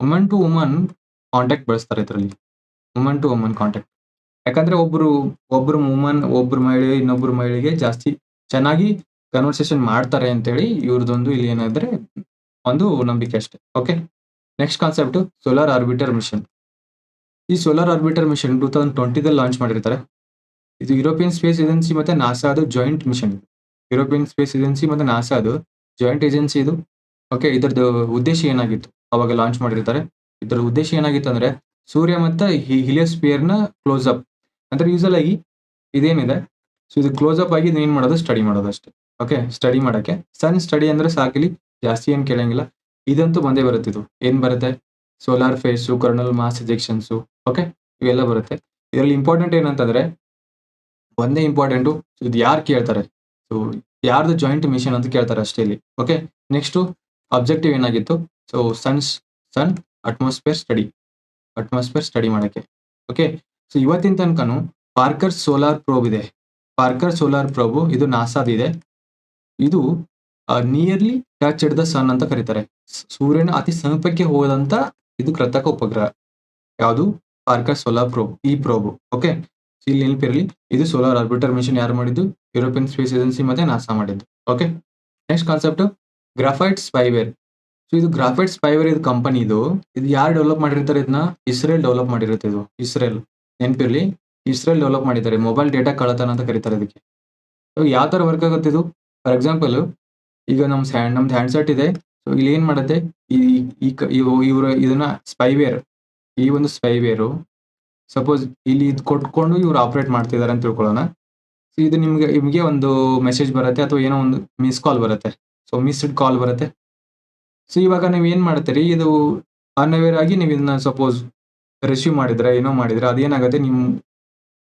Speaker 1: woman to woman contact ಬಳಸ್ತಾರೆ ಇದರಲ್ಲಿ. ವುಮನ್ ಟು ವುಮನ್ ಕಾಂಟ್ಯಾಕ್ಟ್ ಯಾಕಂದ್ರೆ ಒಬ್ಬರು ಒಬ್ಬರು ವುಮನ್ ಒಬ್ಬರು ಮಹಿಳೆ ಇನ್ನೊಬ್ಬರು ಮಹಿಳೆಗೆ ಜಾಸ್ತಿ ಚೆನ್ನಾಗಿ ಕನ್ವರ್ಸೇಷನ್ ಮಾಡ್ತಾರೆ ಅಂತೇಳಿ ಇವ್ರದೊಂದು ಇಲ್ಲಿ ಏನಾದ್ರೆ ಒಂದು ನಂಬಿಕೆ ಅಷ್ಟೇ. Okay next concept solar orbiter mission ಈ solar orbiter mission two thousand ಟ್ವೆಂಟಿದಲ್ಲಿ launch ಮಾಡಿರ್ತಾರೆ. ಇದು ಯುರೋಪಿಯನ್ ಸ್ಪೇಸ್ ಏಜೆನ್ಸಿ ಮತ್ತೆ ನಾಸಾದು joint mission European Space Agency ಮತ್ತೆ ನಾಸಾದು ಜಾಯಿಂಟ್ ಏಜೆನ್ಸಿ ಇದು. ಓಕೆ ಇದ್ರದ್ದು ಉದ್ದೇಶ ಏನಾಗಿತ್ತು? ಅವಾಗ ಲಾಂಚ್ ಮಾಡಿರ್ತಾರೆ. ಇದ್ರ ಉದ್ದೇಶ ಏನಾಗಿತ್ತು ಅಂದ್ರೆ ಸೂರ್ಯ ಮತ್ತೆ ನ ಕ್ಲೋಸ್ ಅಪ್ ಅಂದ್ರೆ ಯೂಸಲ್ ಆಗಿ ಇದೇನಿದೆ? ಸೊ ಇದು ಕ್ಲೋಸ್ ಅಪ್ ಆಗಿ ಏನು ಮಾಡೋದು? ಸ್ಟಡಿ ಮಾಡೋದು ಅಷ್ಟೇ. ಓಕೆ ಸ್ಟಡಿ ಮಾಡೋಕ್ಕೆ. ಸನ್ ಸ್ಟಡಿ ಅಂದ್ರೆ ಸಾಕಿಲಿ, ಜಾಸ್ತಿ ಏನು ಕೇಳಂಗಿಲ್ಲ. ಇದಂತೂ ಬಂದೇ ಬರುತ್ತೆ ಇದು. ಏನ್ ಬರುತ್ತೆ? Solar face coronal mass ejections okay ಇವೆಲ್ಲ ಬರುತ್ತೆ. ಇದರಲ್ಲಿ ಇಂಪಾರ್ಟೆಂಟ್ ಏನಂತಂದ್ರೆ, ಒಂದೇ ಇಂಪಾರ್ಟೆಂಟು ಇದು ಯಾರು ಕೇಳ್ತಾರೆ? ಸೊ ಯಾರ್ದು ಜಾಯಿಂಟ್ ಮಿಷನ್ ಅಂತ ಕೇಳ್ತಾರೆ ಅಷ್ಟೇ ಇಲ್ಲಿ. ಓಕೆ ನೆಕ್ಸ್ಟು ಅಬ್ಜೆಕ್ಟಿವ್ ಏನಾಗಿತ್ತು? So sun's sun atmosphere study atmosphere study ಮಾಡೋಕ್ಕೆ. ಓಕೆ ಸೊ ಇವತ್ತಿನ ತನಕನು ಪಾರ್ಕರ್ ಸೋಲಾರ್ ಪ್ರೋಬ್ ಇದೆ. ಪಾರ್ಕರ್ ಸೋಲಾರ್ ಪ್ರಭು ಇದು ನಾಸಾದಿದೆ ಇದು. ನಿಯರ್ಲಿ ಟಚ್ ದ ಸನ್ ಅಂತ ಕರೀತಾರೆ. ಸೂರ್ಯನ ಅತಿ ಸಮೀಪಕ್ಕೆ ಹೋದಂತ ಇದು ಕೃತಕ ಉಪಗ್ರಹ. ಯಾವುದು? ಪಾರ್ಕರ್ ಸೋಲಾರ್ ಪ್ರೋಬ್ ಈ ಪ್ರೋಬ್ ಓಕೆ ಇಲ್ಲಿ ನೆನಪಿರಲಿ, ಇದು ಸೋಲಾರ್ ಆರ್ಬಿಟರ್ ಮಿಷನ್ ಯಾರು ಮಾಡಿದ್ದು? ಯುರೋಪಿಯನ್ ಸ್ಪೇಸ್ ಏಜೆನ್ಸಿ ಮತ್ತೆ ನಾಸಾ ಮಾಡಿದ್ದು. Okay next concept Graphite spyware so ಇದು ಗ್ರಾಫೈಟ್ ಸ್ಪೈವೇರ್ ಇದು ಕಂಪನಿ ಇದು. ಇದು ಯಾರು ಡೆವಲಪ್ ಮಾಡಿರ್ತಾರೆ ಇದನ್ನ ಇಸ್ರೇಲ್ ಡೆವಲಪ್ ಮಾಡಿರುತ್ತೆ ಇದು. ಇಸ್ರೇಲ್ ನೆನಪಿರ್ಲಿ? ಇಸ್ರೇಲ್ ಡೆವಲಪ್ ಮಾಡಿದ್ದಾರೆ ಮೊಬೈಲ್ ಡೇಟಾ ಕಳತನ ಅಂತ ಕರೀತಾರೆ ಇದಕ್ಕೆ. ಯಾವ ತರ ವರ್ಕ್ ಆಗುತ್ತೆ ಇದು? ಫಾರ್ ಎಕ್ಸಾಂಪಲ್ ಈಗ ನಮ್ಮ ಹ್ಯಾಂಡ್ ನಮ್ದು ಹ್ಯಾಂಡ್ಸೆಟ್ ಇದೆ ಸೊ ಇಲ್ಲಿ ಏನ್ ಮಾಡುತ್ತೆ? ಈ ಇವರ ಇದನ್ನ ಸ್ಪೈವೇರ್ ಈ ಒಂದು ಸ್ಪೈವೇರು ಸಪೋಸ್ ಇಲ್ಲಿ ಇದು ಕೊಟ್ಕೊಂಡು ಇವ್ರು ಆಪರೇಟ್ ಮಾಡ್ತಿದ್ದಾರೆ ಅಂತ ತಿಳ್ಕೊಳ್ಳೋಣ. ಸೊ ಇದು ನಿಮ್ಗೆ, ನಿಮಗೆ ಒಂದು ಮೆಸೇಜ್ ಬರುತ್ತೆ ಅಥವಾ ಏನೋ ಒಂದು ಮಿಸ್ ಕಾಲ್ ಬರುತ್ತೆ. ಸೊ ಮಿಸ್ಡ್ ಕಾಲ್ ಬರುತ್ತೆ. ಸೊ ಇವಾಗ ನೀವು ಏನು ಮಾಡ್ತೀರಿ? ಇದು ಅನ್ಅವೇರ್ ಆಗಿ ನೀವು ಇದನ್ನ ಸಪೋಸ್ ರಿಸೀವ್ ಮಾಡಿದ್ರೆ, ಏನೋ ಮಾಡಿದ್ರೆ, ಅದೇನಾಗುತ್ತೆ? ನಿಮ್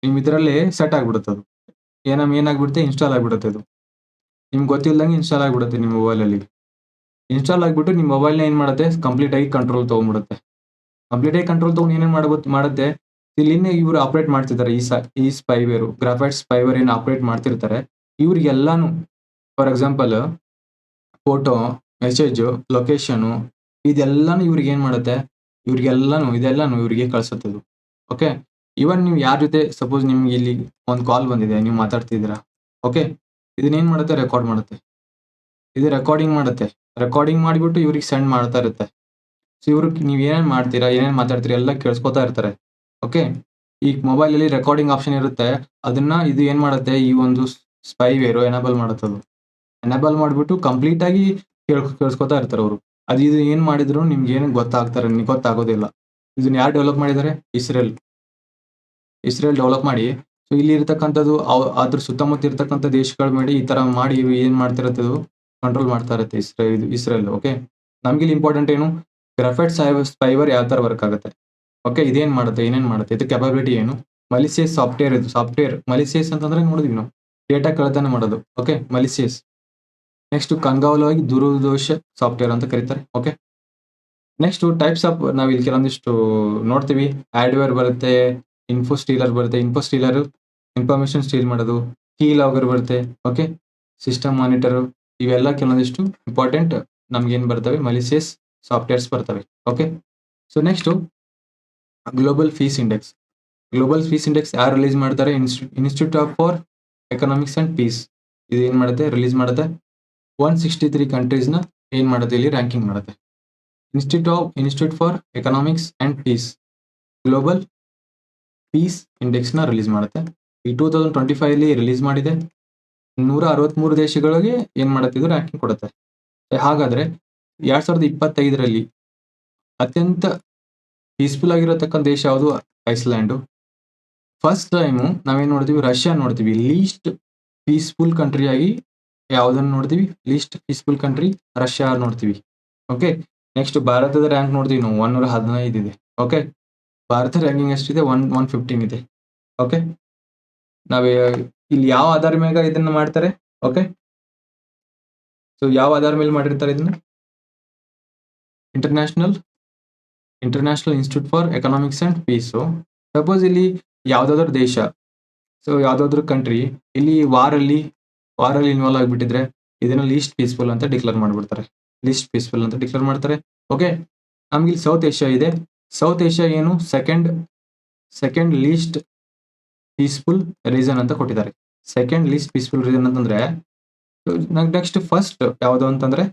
Speaker 1: ನಿಮ್ ಇದರಲ್ಲೇ ಸೆಟ್ ಆಗ್ಬಿಡುತ್ತೆ ಅದು. ಏನಮ್ ಏನಾಗ್ಬಿಡುತ್ತೆ ಇನ್ಸ್ಟಾಲ್ ಆಗ್ಬಿಡುತ್ತೆ ಅದು. ನಿಮ್ಗೆ ಗೊತ್ತಿಲ್ದಂಗೆ ಇನ್ಸ್ಟಾಲ್ ಆಗ್ಬಿಡುತ್ತೆ ನಿಮ್ಮ ಮೊಬೈಲಲ್ಲಿ ಇನ್ಸ್ಟಾಲ್ ಆಗ್ಬಿಟ್ಟು ನಿಮ್ಮ ಮೊಬೈಲ್ನ ಏನ್ ಮಾಡುತ್ತೆ? ಕಂಪ್ಲೀಟ್ ಆಗಿ ಕಂಟ್ರೋಲ್ ತಗೊಂಡ್ಬಿಡುತ್ತೆ. ಕಂಪ್ಲೀಟ್ ಆಗಿ ಕಂಟ್ರೋಲ್ ತಗೊಂಡು ಏನೇನ್ ಮಾಡ್ಬೋದು, ಮಾಡುತ್ತೆ? ಇಲ್ಲಿ ಇವರು ಆಪರೇಟ್ ಮಾಡ್ತಿದ್ದಾರೆ, ಈ ಸ, ಈ ಸ್ಪೈವೇರು ಗ್ರಾಫೈಟ್ ಸ್ಪೈವೇರ್ ಏನು ಆಪರೇಟ್ ಮಾಡ್ತಿರ್ತಾರೆ, ಇವ್ರಿಗೆಲ್ಲಾನು for example photo message location ಇದೆಲ್ಲಾನು ಇವ್ರಿಗೆ ಏನ್ ಮಾಡುತ್ತೆ? ಇವ್ರಿಗೆಲ್ಲಾನು, ಇದೆಲ್ಲಾನು ಇವ್ರಿಗೆ ಕಳಿಸುತ್ತೆ ಓಕೆ ಇವನ್ ನೀವು ಯಾರ ಜೊತೆ ಸಪೋಸ್ ನಿಮ್ಗೆ ಇಲ್ಲಿ ಒಂದು ಕಾಲ್ ಬಂದಿದೆ, ನೀವು ಮಾತಾಡ್ತಿದ್ದೀರಾ ಓಕೆ ಇದನ್ನೇನ್ ಮಾಡುತ್ತೆ? ರೆಕಾರ್ಡ್ ಮಾಡುತ್ತೆ. ಇದು ರೆಕಾರ್ಡಿಂಗ್ ಮಾಡುತ್ತೆ. ರೆಕಾರ್ಡಿಂಗ್ ಮಾಡಿಬಿಟ್ಟು ಇವ್ರಿಗೆ ಸೆಂಡ್ ಮಾಡ್ತಾ ಇರುತ್ತೆ. ಸೊ ಇವ್ರು ನೀವು ಏನೇನ್ ಮಾಡ್ತೀರಾ, ಏನೇನ್ ಮಾತಾಡ್ತೀರಾ, ಎಲ್ಲ ಕೇಳಿಸ್ಕೊತಾ ಇರ್ತಾರೆ ಓಕೆ ಈ ಮೊಬೈಲ್ ಅಲ್ಲಿ ರೆಕಾರ್ಡಿಂಗ್ ಆಪ್ಷನ್ ಇರುತ್ತೆ. ಅದನ್ನ ಇದು ಏನ್ ಮಾಡುತ್ತೆ? ಈ ಒಂದು ಸ್ಪೈವೇರು ಎನಬಲ್ ಎನೇಬಲ್ ಅದು. ಎನೇಬಲ್ ಮಾಡಿಬಿಟ್ಟು ಕಂಪ್ಲೀಟ್ ಆಗಿ ಕೇಳ್, ಕೇಳಿಸ್ಕೊತಾ ಇರ್ತಾರೆ ಅವರು. ಅದು ಇದು ಏನ್ ಮಾಡಿದ್ರು ನಿಮ್ಗೆ ಏನು ಗೊತ್ತಾಗ್ತಾರೆ ನಿಮ್ಗೆ ಗೊತ್ತಾಗೋದಿಲ್ಲ. ಇದನ್ನ ಯಾರು ಡೆವಲಪ್ ಮಾಡಿದ್ದಾರೆ? ಇಸ್ರೇಲ್. ಇಸ್ರೇಲ್ ಡೆವಲಪ್ ಮಾಡಿ ಸೊ ಇಲ್ಲಿ ಇರತಕ್ಕಂಥದ್ದು ಅದ್ರ ಸುತ್ತಮುತ್ತ ಇರತಕ್ಕಂಥ ದೇಶಗಳ ಮೇಲೆ ಈ ತರ ಮಾಡಿ ಏನ್ ಮಾಡ್ತಿರತ್ತೆ ಕಂಟ್ರೋಲ್ ಮಾಡ್ತಾ ಇರುತ್ತೆ ಇಸ್ರೇಲ್ ಇಸ್ರೇಲ್ ಓಕೆ ನಮ್ಗೆ ಇಲ್ಲಿ ಇಂಪಾರ್ಟೆಂಟ್ ಏನು? ಗ್ರಾಫೈಟ್ ಸ್ಪೈವರ್ ಯಾವ ತರ ವರ್ಕ್ ಆಗುತ್ತೆ? ಓಕೆ ಇದೇನ್ ಮಾಡುತ್ತೆ, ಏನೇನ್ ಮಾಡುತ್ತೆ? ಇದು ಕೆಪಾಬಿಲಿಟಿ ಏನು? ಮಲಿಸಿಯಸ್ ಸಾಫ್ಟ್ವೇರ್ ಇದು ಸಾಫ್ಟ್ವೇರ್ ಮಲಿಸಿಯಸ್ ಅಂತಂದ್ರೆ ನೋಡಿದ್ವಿ ನಾವು. ಡೇಟಾ ಕಳ್ತನ ಮಾಡೋದು ಓಕೆ ಮಲಿಸಿಯಸ್ ನೆಕ್ಸ್ಟ್ ಕಣ್ಗಾವಲವಾಗಿ ದುರುದೋಷ ಸಾಫ್ಟ್ವೇರ್ ಅಂತ ಕರೀತಾರೆ ಓಕೆ ನೆಕ್ಸ್ಟ್ ಟೈಪ್ಸ್ ಆಫ್ ನಾವು ಇಲ್ಲಿ ಕೆಲವೊಂದಿಷ್ಟು ನೋಡ್ತೀವಿ. ಆಡ್ವೇರ್ ಬರುತ್ತೆ ಇನ್ಫೋ ಸ್ಟೀಲರ್ ಬರುತ್ತೆ ಇನ್ಫೋ ಸ್ಟೀಲರ್ ಇನ್ಫಾರ್ಮೇಶನ್ ಸ್ಟೀಲ್ ಮಾಡೋದು ಕೀ ಲಾಗರ್ ಬರುತ್ತೆ ಓಕೆ ಸಿಸ್ಟಮ್ ಮಾನಿಟರ್ ಇವೆಲ್ಲ ಕೆಲವೊಂದಿಷ್ಟು ಇಂಪಾರ್ಟೆಂಟ್ ನಮ್ಗೆ ಏನು ಬರ್ತವೆ? ಮಲಿಸಿಯಸ್ ಸಾಫ್ಟ್ವೇರ್ಸ್ ಬರ್ತವೆ okay so next global peace index global peace index ಯಾರು ರಿಲೀಸ್ ಮಾಡ್ತಾರೆ? Institute of for economics and peace ಇದು ಏನು ಮಾಡುತ್ತೆ? ರಿಲೀಸ್ ಮಾಡುತ್ತೆ. ಒನ್ ಸಿಕ್ಸ್ಟಿ ತ್ರೀ ಕಂಟ್ರೀಸ್ನ ಏನ್ ಮಾಡುತ್ತೆ? ಇಲ್ಲಿ ರ್ಯಾಂಕಿಂಗ್ ಮಾಡುತ್ತೆ. Institute of institute for economics and peace global peace ಇಂಡೆಕ್ಸ್ನ release ಮಾಡುತ್ತೆ. ಈ ಟೂ ತೌಸಂಡ್ ಟ್ವೆಂಟಿ ಫೈವ್ ಅಲ್ಲಿ ರಿಲೀಸ್ ಮಾಡಿದೆ. ನೂರ ಅರವತ್ಮೂರು ದೇಶಗಳಿಗೆ ಏನ್ ಮಾಡುತ್ತೆ? ರ್ಯಾಂಕಿಂಗ್ ಕೊಡುತ್ತೆ. ಹಾಗಾದ್ರೆ ಎರಡ್ ಸಾವಿರದ ಇಪ್ಪತ್ತೈದರಲ್ಲಿ ಅತ್ಯಂತ ಪೀಸ್ಫುಲ್ ಆಗಿರತಕ್ಕಂಥ ದೇಶ ಯಾವುದು? ಐಸ್ಲ್ಯಾಂಡು. ಫಸ್ಟ್ ಟೈಮು ನಾವೇನ್ ನೋಡ್ತೀವಿ? ರಷ್ಯಾ ನೋಡ್ತೀವಿ. ಲೀಸ್ಟ್ ಪೀಸ್ಫುಲ್ ಆಗಿ ಯಾವ್ದನ್ನ ನೋಡ್ತೀವಿ? ಲೀಸ್ಟ್ ಪೀಸ್ಫುಲ್ ಕಂಟ್ರಿ ರಷ್ಯಾ ನೋಡ್ತೀವಿ. ಓಕೆ ನೆಕ್ಸ್ಟ್ ಭಾರತದ ರ್ಯಾಂಕ್ ನೋಡ್ತೀವಿ ನಾವು. ಒನ್ನೂರ ಹದಿನೈದು ಇದೆ. ಓಕೆ ಭಾರತ ರ್ಯಾಂಕಿಂಗ್ ಎಷ್ಟಿದೆ? ಒನ್ ಒನ್ ಫಿಫ್ಟೀನ್ ಇದೆ. ಓಕೆ ನಾವು, ಇಲ್ಲಿ ಯಾವ ಆಧಾರ ಮೇಲೆ ಇದನ್ನ ಮಾಡ್ತಾರೆ? ಓಕೆ ಸೊ ಯಾವ ಆಧಾರ ಮೇಲೆ ಮಾಡಿರ್ತಾರೆ ಇದನ್ನ? International international institute for economics and peace suppose ಇಲ್ಲಿ ಯಾವುದಾದ್ರು ದೇಶ ಸೊ ಯಾವುದಾದ್ರೂ ಕಂಟ್ರಿ ಇಲ್ಲಿ ವಾರಲ್ಲಿ ವಾರಲ್ಲಿ ಇನ್ವಾಲ್ವ್ ಆಗಿಬಿಟ್ಟಿದ್ರೆ ಇದನ್ನ ಲೀಸ್ಟ್ ಪೀಸ್ಫುಲ್ ಅಂತ ಡಿಕ್ಲೇರ್ ಮಾಡಿಬಿಡ್ತಾರೆ. ಲೀಸ್ಟ್ ಪೀಸ್ಫುಲ್ ಅಂತ ಡಿಕ್ಲೇರ್ ಮಾಡ್ತಾರೆ. ಓಕೆ ನಮ್ಗೆ ಇಲ್ಲಿ ಸೌತ್ ಏಷ್ಯಾ ಇದೆ. ಸೌತ್ ಏಷ್ಯಾ ಏನು second second least peaceful region ಅಂತ ಕೊಟ್ಟಿದ್ದಾರೆ. ಸೆಕೆಂಡ್ ಲೀಸ್ಟ್ ಪೀಸ್ಫುಲ್ ರೀಸನ್ ಅಂತಂದ್ರೆ ನೆಕ್ಸ್ಟ್ ಫಸ್ಟ್ ಯಾವುದು ಅಂತಂದ್ರೆ,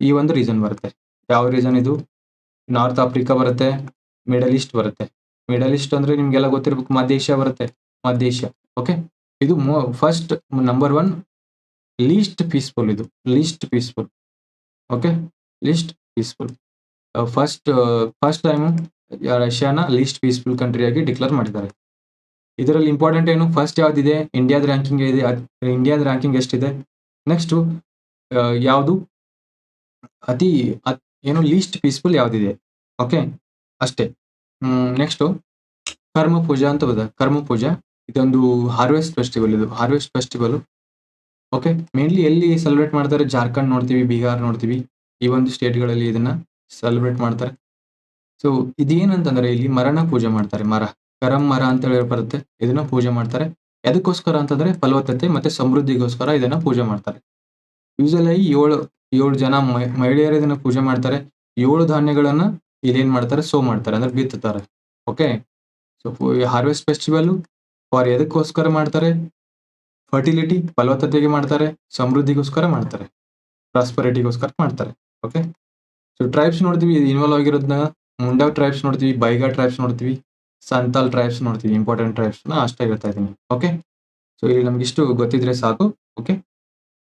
Speaker 1: ಈ ಒಂದು ರೀಸನ್ ಬರುತ್ತೆ. ಯಾವ ರೀಸನ್ ಇದು? ನಾರ್ತ್ ಆಫ್ರಿಕಾ ಬರುತ್ತೆ ಮಿಡಲ್ ಈಸ್ಟ್ ಬರುತ್ತೆ. ಮಿಡಲ್ ಈಸ್ಟ್ ಅಂದ್ರೆ ನಿಮ್ಗೆಲ್ಲ ಗೊತ್ತಿರ್ಬೇಕು ಮಧ್ಯ ಏಷ್ಯಾ ಬರುತ್ತೆ. ಮಧ್ಯ ಏಷ್ಯಾ ಓಕೆ ಇದು first number one least peaceful ಇದು. Least peaceful okay least peaceful first first time ರಷ್ಯಾನ least peaceful country ಆಗಿ ಡಿಕ್ಲೇರ್ ಮಾಡಿದ್ದಾರೆ. ಇದರಲ್ಲಿ ಇಂಪಾರ್ಟೆಂಟ್ ಏನು? ಫಸ್ಟ್ ಯಾವ್ದಿದೆ? ಇಂಡಿಯಾದ ರ್ಯಾಂಕಿಂಗ್ ಇದೆ. ಇಂಡಿಯಾದ ರ್ಯಾಂಕಿಂಗ್ ಎಷ್ಟಿದೆ? ನೆಕ್ಸ್ಟ್ ಯಾವುದು? ಅತಿ ಏನು? ಲೀಸ್ಟ್ ಪೀಸ್ಫುಲ್ ಯಾವ್ದಿದೆ? ಓಕೆ ಅಷ್ಟೇ. ನೆಕ್ಸ್ಟ್ ಕರ್ಮ ಪೂಜಾ ಅಂತ ಬದ ಕರ್ಮ ಪೂಜಾ. ಇದೊಂದು ಹಾರ್ವೆಸ್ಟ್ ಫೆಸ್ಟಿವಲ್ ಇದು. ಹಾರ್ವೆಸ್ಟ್ ಫೆಸ್ಟಿವಲ್ ಓಕೆ ಮೇನ್ಲಿ ಎಲ್ಲಿ ಸೆಲೆಬ್ರೇಟ್ ಮಾಡ್ತಾರೆ? ಜಾರ್ಖಂಡ್ ನೋಡ್ತೀವಿ, ಬಿಹಾರ್ ನೋಡ್ತೀವಿ. ಈ ಒಂದು ಸ್ಟೇಟ್ಗಳಲ್ಲಿ ಇದನ್ನ ಸೆಲೆಬ್ರೇಟ್ ಮಾಡ್ತಾರೆ. ಸೊ ಇದೇನಂತಂದ್ರೆ ಇಲ್ಲಿ ಮರನ ಪೂಜೆ ಮಾಡ್ತಾರೆ. ಮರ, ಕರಂ ಮರ ಅಂತ ಹೇಳಿ ಬರುತ್ತೆ. ಇದನ್ನ ಪೂಜೆ ಮಾಡ್ತಾರೆ. ಎದಕ್ಕೋಸ್ಕರ ಅಂತಂದ್ರೆ ಫಲವತ್ತತೆ ಮತ್ತೆ ಸಮೃದ್ಧಿಗೋಸ್ಕರ ಇದನ್ನ ಪೂಜೆ ಮಾಡ್ತಾರೆ. ಯೂಸಲ್ ಆಗಿ ಏಳು ಏಳು ಜನ ಮಹಿ- ಮಹಿಳೆಯರು ಇದನ್ನ ಪೂಜೆ ಮಾಡ್ತಾರೆ. ಏಳು ಧಾನ್ಯಗಳನ್ನ ಇಲ್ಲೇನ್ ಮಾಡ್ತಾರೆ? ಸೋ ಮಾಡ್ತಾರೆ, ಅಂದ್ರೆ ಬಿತ್ತುತ್ತಾರೆ. Okay so harvest festival for ಎದಕ್ಕೋಸ್ಕರ ಮಾಡ್ತಾರೆ? ಫರ್ಟಿಲಿಟಿ ಫಲವತ್ತತೆಗೆ ಮಾಡ್ತಾರೆ, ಸಮೃದ್ಧಿಗೋಸ್ಕರ ಮಾಡ್ತಾರೆ. ಪ್ರಾಸ್ಪರಿಟಿಗೋಸ್ಕರ ಮಾಡ್ತಾರೆ. ಓಕೆ ಸೊ ಟ್ರೈಬ್ಸ್ ನೋಡ್ತೀವಿ ಇನ್ವಾಲ್ವ್ ಆಗಿರೋದನ್ನ ಮುಂಡಾ ಟ್ರೈಬ್ಸ್ ನೋಡ್ತೀವಿ, ಬೈಗಾ ಟ್ರೈಬ್ಸ್ ನೋಡ್ತೀವಿ, ಸಂತಾಲ್ ಟ್ರೈಬ್ಸ್ ನೋಡ್ತೀವಿ ಇಂಪಾರ್ಟೆಂಟ್ ಟ್ರೈಬ್ಸ್ನ ಅಷ್ಟೇ ಹೇಳ್ತಾ ಇದ್ದೀನಿ ಓಕೆ ಸೊ ಇಲ್ಲಿ ನಮ್ಗೆ ಇಷ್ಟು ಗೊತ್ತಿದ್ರೆ ಸಾಕು okay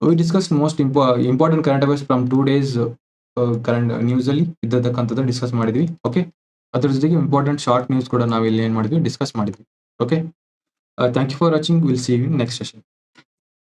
Speaker 1: we discuss most impo important current affairs from two days current news ಅಲ್ಲಿ ಇದ್ದಕ್ಕಂಥದ್ದು ಡಿಸ್ಕಸ್ ಮಾಡಿದ್ವಿ ಓಕೆ ಅದ್ರ ಜೊತೆಗೆ ಇಂಪಾರ್ಟೆಂಟ್ ಶಾರ್ಟ್ ನ್ಯೂಸ್ ಕೂಡ ನಾವು ಇಲ್ಲಿ ಏನು ಮಾಡಿದ್ವಿ ಡಿಸ್ಕಸ್ ಮಾಡಿದ್ವಿ okay thank you for watching will see you next session